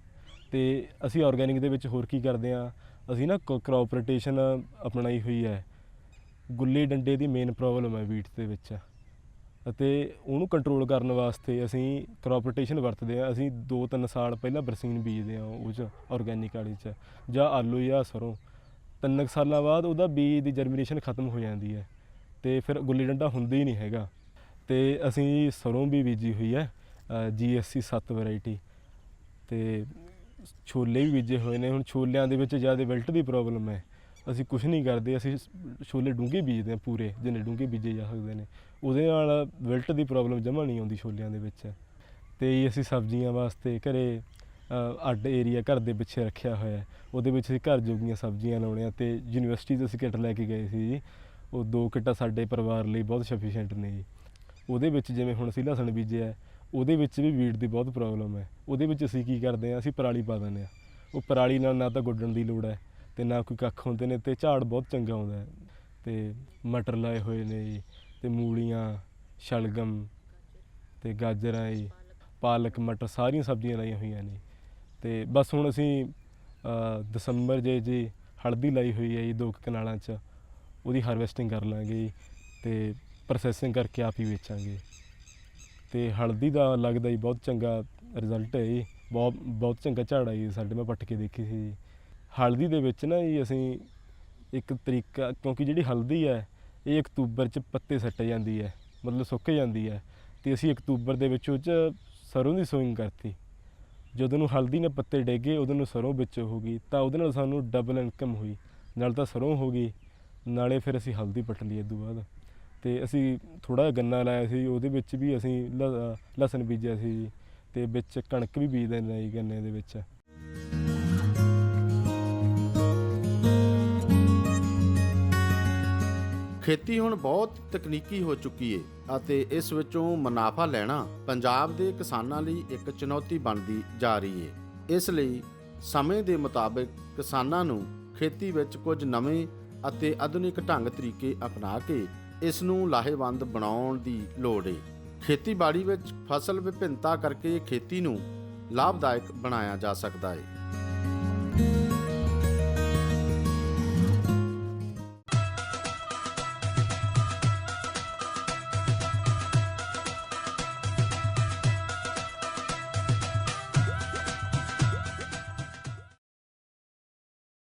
ਤੇ ਅਸੀਂ ਆਰਗੈਨਿਕ ਦੇ ਵਿੱਚ ਹੋਰ ਕੀ ਕਰਦੇ ਆ ਅਸੀਂ ਨਾ ਕ੍ਰੌਪ ਰੋਟੇਸ਼ਨ ਅਪਣਾਈ ਹੋਈ ਹੈ। ਗੁੱਲੀ ਡੰਡੇ ਦੀ ਮੇਨ ਪ੍ਰੋਬਲਮ ਹੈ ਵੀਟ ਦੇ ਵਿੱਚ। ਅਤੇ ਉਹਨੂੰ ਕੰਟਰੋਲ ਕਰਨ ਵਾਸਤੇ ਅਸੀਂ ਕ੍ਰੌਪ ਰੋਟੇਸ਼ਨ ਵਰਤਦੇ ਆ ਅਸੀਂ 2-3 ਸਾਲ ਪਹਿਲਾਂ ਬਰਸੀਨ ਬੀਜਦੇ ਆ ਉਹ ਚ ਆਰਗੈਨਿਕ ਵਾਲੀ ਚ, ਜਾਂ ਆਲੂ ਜਾਂ ਸਰੋਂ। ਤਿੰਨ ਕੁ ਸਾਲਾਂ ਬਾਅਦ ਉਹਦਾ ਬੀਜ ਦੀ ਜਰਮੀਨੇਸ਼ਨ ਖਤਮ ਹੋ ਜਾਂਦੀ ਹੈ ਤੇ ਫਿਰ ਗੁੱਲੀ ਡੰਡਾ ਹੁੰਦਾ ਹੀ ਨਹੀਂ ਹੈਗਾ। ਤੇ ਅਸੀਂ ਸਰੋਂ ਵੀ ਬੀਜੀ ਹੋਈ ਹੈ GSC 7 ਵੈਰਾਈਟੀ ਤੇ ਛੋਲੇ ਵੀ ਬੀਜੇ ਹੋਏ ਨੇ, ਹੁਣ ਛੋਲਿਆਂ ਦੇ ਵਿੱਚ ਜ਼ਿਆਦਾ ਵਿਲਟ ਦੀ ਪ੍ਰੋਬਲਮ ਹੈ। ਅਸੀਂ ਕੁਝ ਨਹੀਂ ਕਰਦੇ, ਅਸੀਂ ਛੋਲੇ ਡੂੰਘੇ ਬੀਜਦੇ ਹਾਂ ਪੂਰੇ, ਜਿੰਨੇ ਡੂੰਘੇ ਬੀਜੇ ਜਾ ਸਕਦੇ ਨੇ। ਉਹਦੇ ਨਾਲ ਵਿਲਟ ਦੀ ਪ੍ਰੋਬਲਮ ਜਮਾ ਨਹੀਂ ਆਉਂਦੀ ਛੋਲਿਆਂ ਦੇ ਵਿੱਚ। ਤੇ ਅਸੀਂ ਸਬਜ਼ੀਆਂ ਵਾਸਤੇ ਘਰੇ ਅੱਡ ਏਰੀਆ ਘਰ ਦੇ ਪਿੱਛੇ ਰੱਖਿਆ ਹੋਇਆ ਹੈ। ਉਹਦੇ ਵਿੱਚ ਅਸੀਂ ਘਰ ਜੋਗੀਆਂ ਸਬਜ਼ੀਆਂ ਲਾਉਣੀਆਂ ਤੇ ਯੂਨੀਵਰਸਿਟੀ ਤੋਂ ਅਸੀਂ ਕਿੱਟ ਲੈ ਕੇ ਗਏ ਸੀ ਜੀ। ਉਹ ਦੋ ਕਿੱਟਾਂ ਸਾਡੇ ਪਰਿਵਾਰ ਲਈ ਬਹੁਤ ਸਫੀਸ਼ੀਐਂਟ ਨੇ ਜੀ। ਉਹਦੇ ਵਿੱਚ ਜਿਵੇਂ ਹੁਣ ਅਸੀਂ ਲਸਣ ਬੀਜਿਆ ਉਹਦੇ ਵਿੱਚ ਵੀ ਵੀਡ ਦੀ ਬਹੁਤ ਪ੍ਰੋਬਲਮ ਹੈ। ਉਹਦੇ ਵਿੱਚ ਅਸੀਂ ਕੀ ਕਰਦੇ ਹਾਂ, ਅਸੀਂ ਪਰਾਲੀ ਪਾ ਦਿੰਦੇ ਹਾਂ। ਉਹ ਪਰਾਲੀ ਨਾਲ ਨਾ ਤਾਂ ਗੁੱਡਣ ਦੀ ਲੋੜ ਹੈ ਤੇ ਨਾ ਕੋਈ ਕੱਖ ਹੁੰਦੇ ਨੇ ਤੇ ਝਾੜ ਬਹੁਤ ਚੰਗਾ ਆਉਂਦਾ ਹੈ। ਤੇ ਮਟਰ ਲਾਏ ਹੋਏ ਨੇ ਜੀ, ਤੇ ਮੂਲੀਆਂ, ਸ਼ਲਗਮ ਤੇ ਗਾਜਰਾਂ ਜੀ, ਪਾਲਕ, ਮਟਰ ਸਾਰੀਆਂ ਸਬਜ਼ੀਆਂ ਲਾਈਆਂ ਹੋਈਆਂ ਨੇ। ਤੇ ਬਸ ਹੁਣ ਅਸੀਂ ਦਸੰਬਰ ਜੇ ਜੀ ਹਲਦੀ ਲਾਈ ਹੋਈ ਹੈ ਜੀ ਦੋ ਕੁ ਕਨਾਲਾਂ 'ਚ, ਉਹਦੀ ਹਾਰਵੈਸਟਿੰਗ ਕਰ ਲਾਂਗੇ ਜੀ ਤੇ ਪ੍ਰੋਸੈਸਿੰਗ ਕਰਕੇ ਆਪ ਹੀ ਵੇਚਾਂਗੇ। ਤੇ ਹਲਦੀ ਦਾ ਲੱਗਦਾ ਜੀ, ਬਹੁਤ ਚੰਗਾ ਰਿਜ਼ਲਟ ਹੈ ਜੀ। ਬਹੁਤ ਬਹੁਤ ਚੰਗਾ ਝਾੜ ਆਈ ਸਾਡੇ ਮੈਂ ਪੱਟ ਕੇ ਦੇਖੀ ਸੀ ਜੀ। ਹਲਦੀ ਦੇ ਵਿੱਚ ਨਾ ਜੀ, ਅਸੀਂ ਇੱਕ ਤਰੀਕਾ, ਕਿਉਂਕਿ ਜਿਹੜੀ ਹਲਦੀ ਹੈ, ਇਹ ਅਕਤੂਬਰ ਚ ਪੱਤੇ ਸੱਟ ਜਾਂਦੀ ਹੈ, ਮਤਲਬ ਸੁੱਕ ਜਾਂਦੀ ਹੈ। ਤੇ ਅਸੀਂ ਅਕਤੂਬਰ ਦੇ ਵਿੱਚ ਉਹ 'ਚ ਸਰੋਂ ਦੀ ਸੋਇੰਗ ਕਰਤੀ। ਜਦੋਂ ਨੂੰ ਹਲਦੀ ਨੇ ਪੱਤੇ ਡੇਗੇ, ਉਦੋਂ ਨੂੰ ਸਰੋਂ ਵਿੱਚ ਹੋ ਗਈ, ਤਾਂ ਉਹਦੇ ਨਾਲ ਸਾਨੂੰ ਡਬਲ ਇਨਕਮ ਹੋਈ। ਨਾਲ ਤਾਂ ਸਰੋਂ ਹੋ ਗਈ, ਨਾਲੇ ਫਿਰ ਅਸੀਂ ਹਲਦੀ ਪੱਟ ਲਈ ਇਹ ਤੋਂ ਬਾਅਦ। ਤੇ ਅਸੀਂ ਥੋੜਾ ਜਿਹਾ ਗੰਨਾ ਲਾਇਆ ਸੀ, ਉਹਦੇ ਵਿੱਚ ਵੀ ਅਸੀਂ ਲ- ਲਸਣ ਬੀਜਿਆ ਸੀ ਜੀ ਤੇ ਵਿੱਚ ਕਣਕ ਵੀ ਬੀਜਦੇ ਨੇ ਜੀ ਗੰਨੇ ਦੇ ਵਿੱਚ। ਖੇਤੀ ਹੁਣ ਬਹੁਤ ਤਕਨੀਕੀ ਹੋ ਚੁੱਕੀ ਏ ਅਤੇ ਇਸ ਵਿੱਚੋਂ ਮੁਨਾਫਾ ਲੈਣਾ ਪੰਜਾਬ ਦੇ ਕਿਸਾਨਾਂ ਲਈ ਇੱਕ ਚੁਣੌਤੀ ਬਣਦੀ ਜਾ ਰਹੀ ਏ। ਇਸ ਲਈ ਸਮੇਂ ਦੇ ਮੁਤਾਬਕ ਕਿਸਾਨਾਂ ਨੂੰ ਖੇਤੀ ਵਿੱਚ ਕੁਝ ਨਵੇਂ ਅਤੇ ਆਧੁਨਿਕ ਢੰਗ ਤਰੀਕੇ ਅਪਣਾ ਕੇ ਇਸ ਨੂੰ ਲਾਹੇਵੰਦ ਬਣਾਉਣ ਦੀ ਲੋੜ ਏ। ਖੇਤੀਬਾੜੀ ਵਿੱਚ ਫਸਲ ਵਿਭਿੰਨਤਾ ਕਰਕੇ ਖੇਤੀ ਨੂੰ ਲਾਭਦਾਇਕ ਬਣਾਇਆ ਜਾ ਸਕਦਾ ਏ।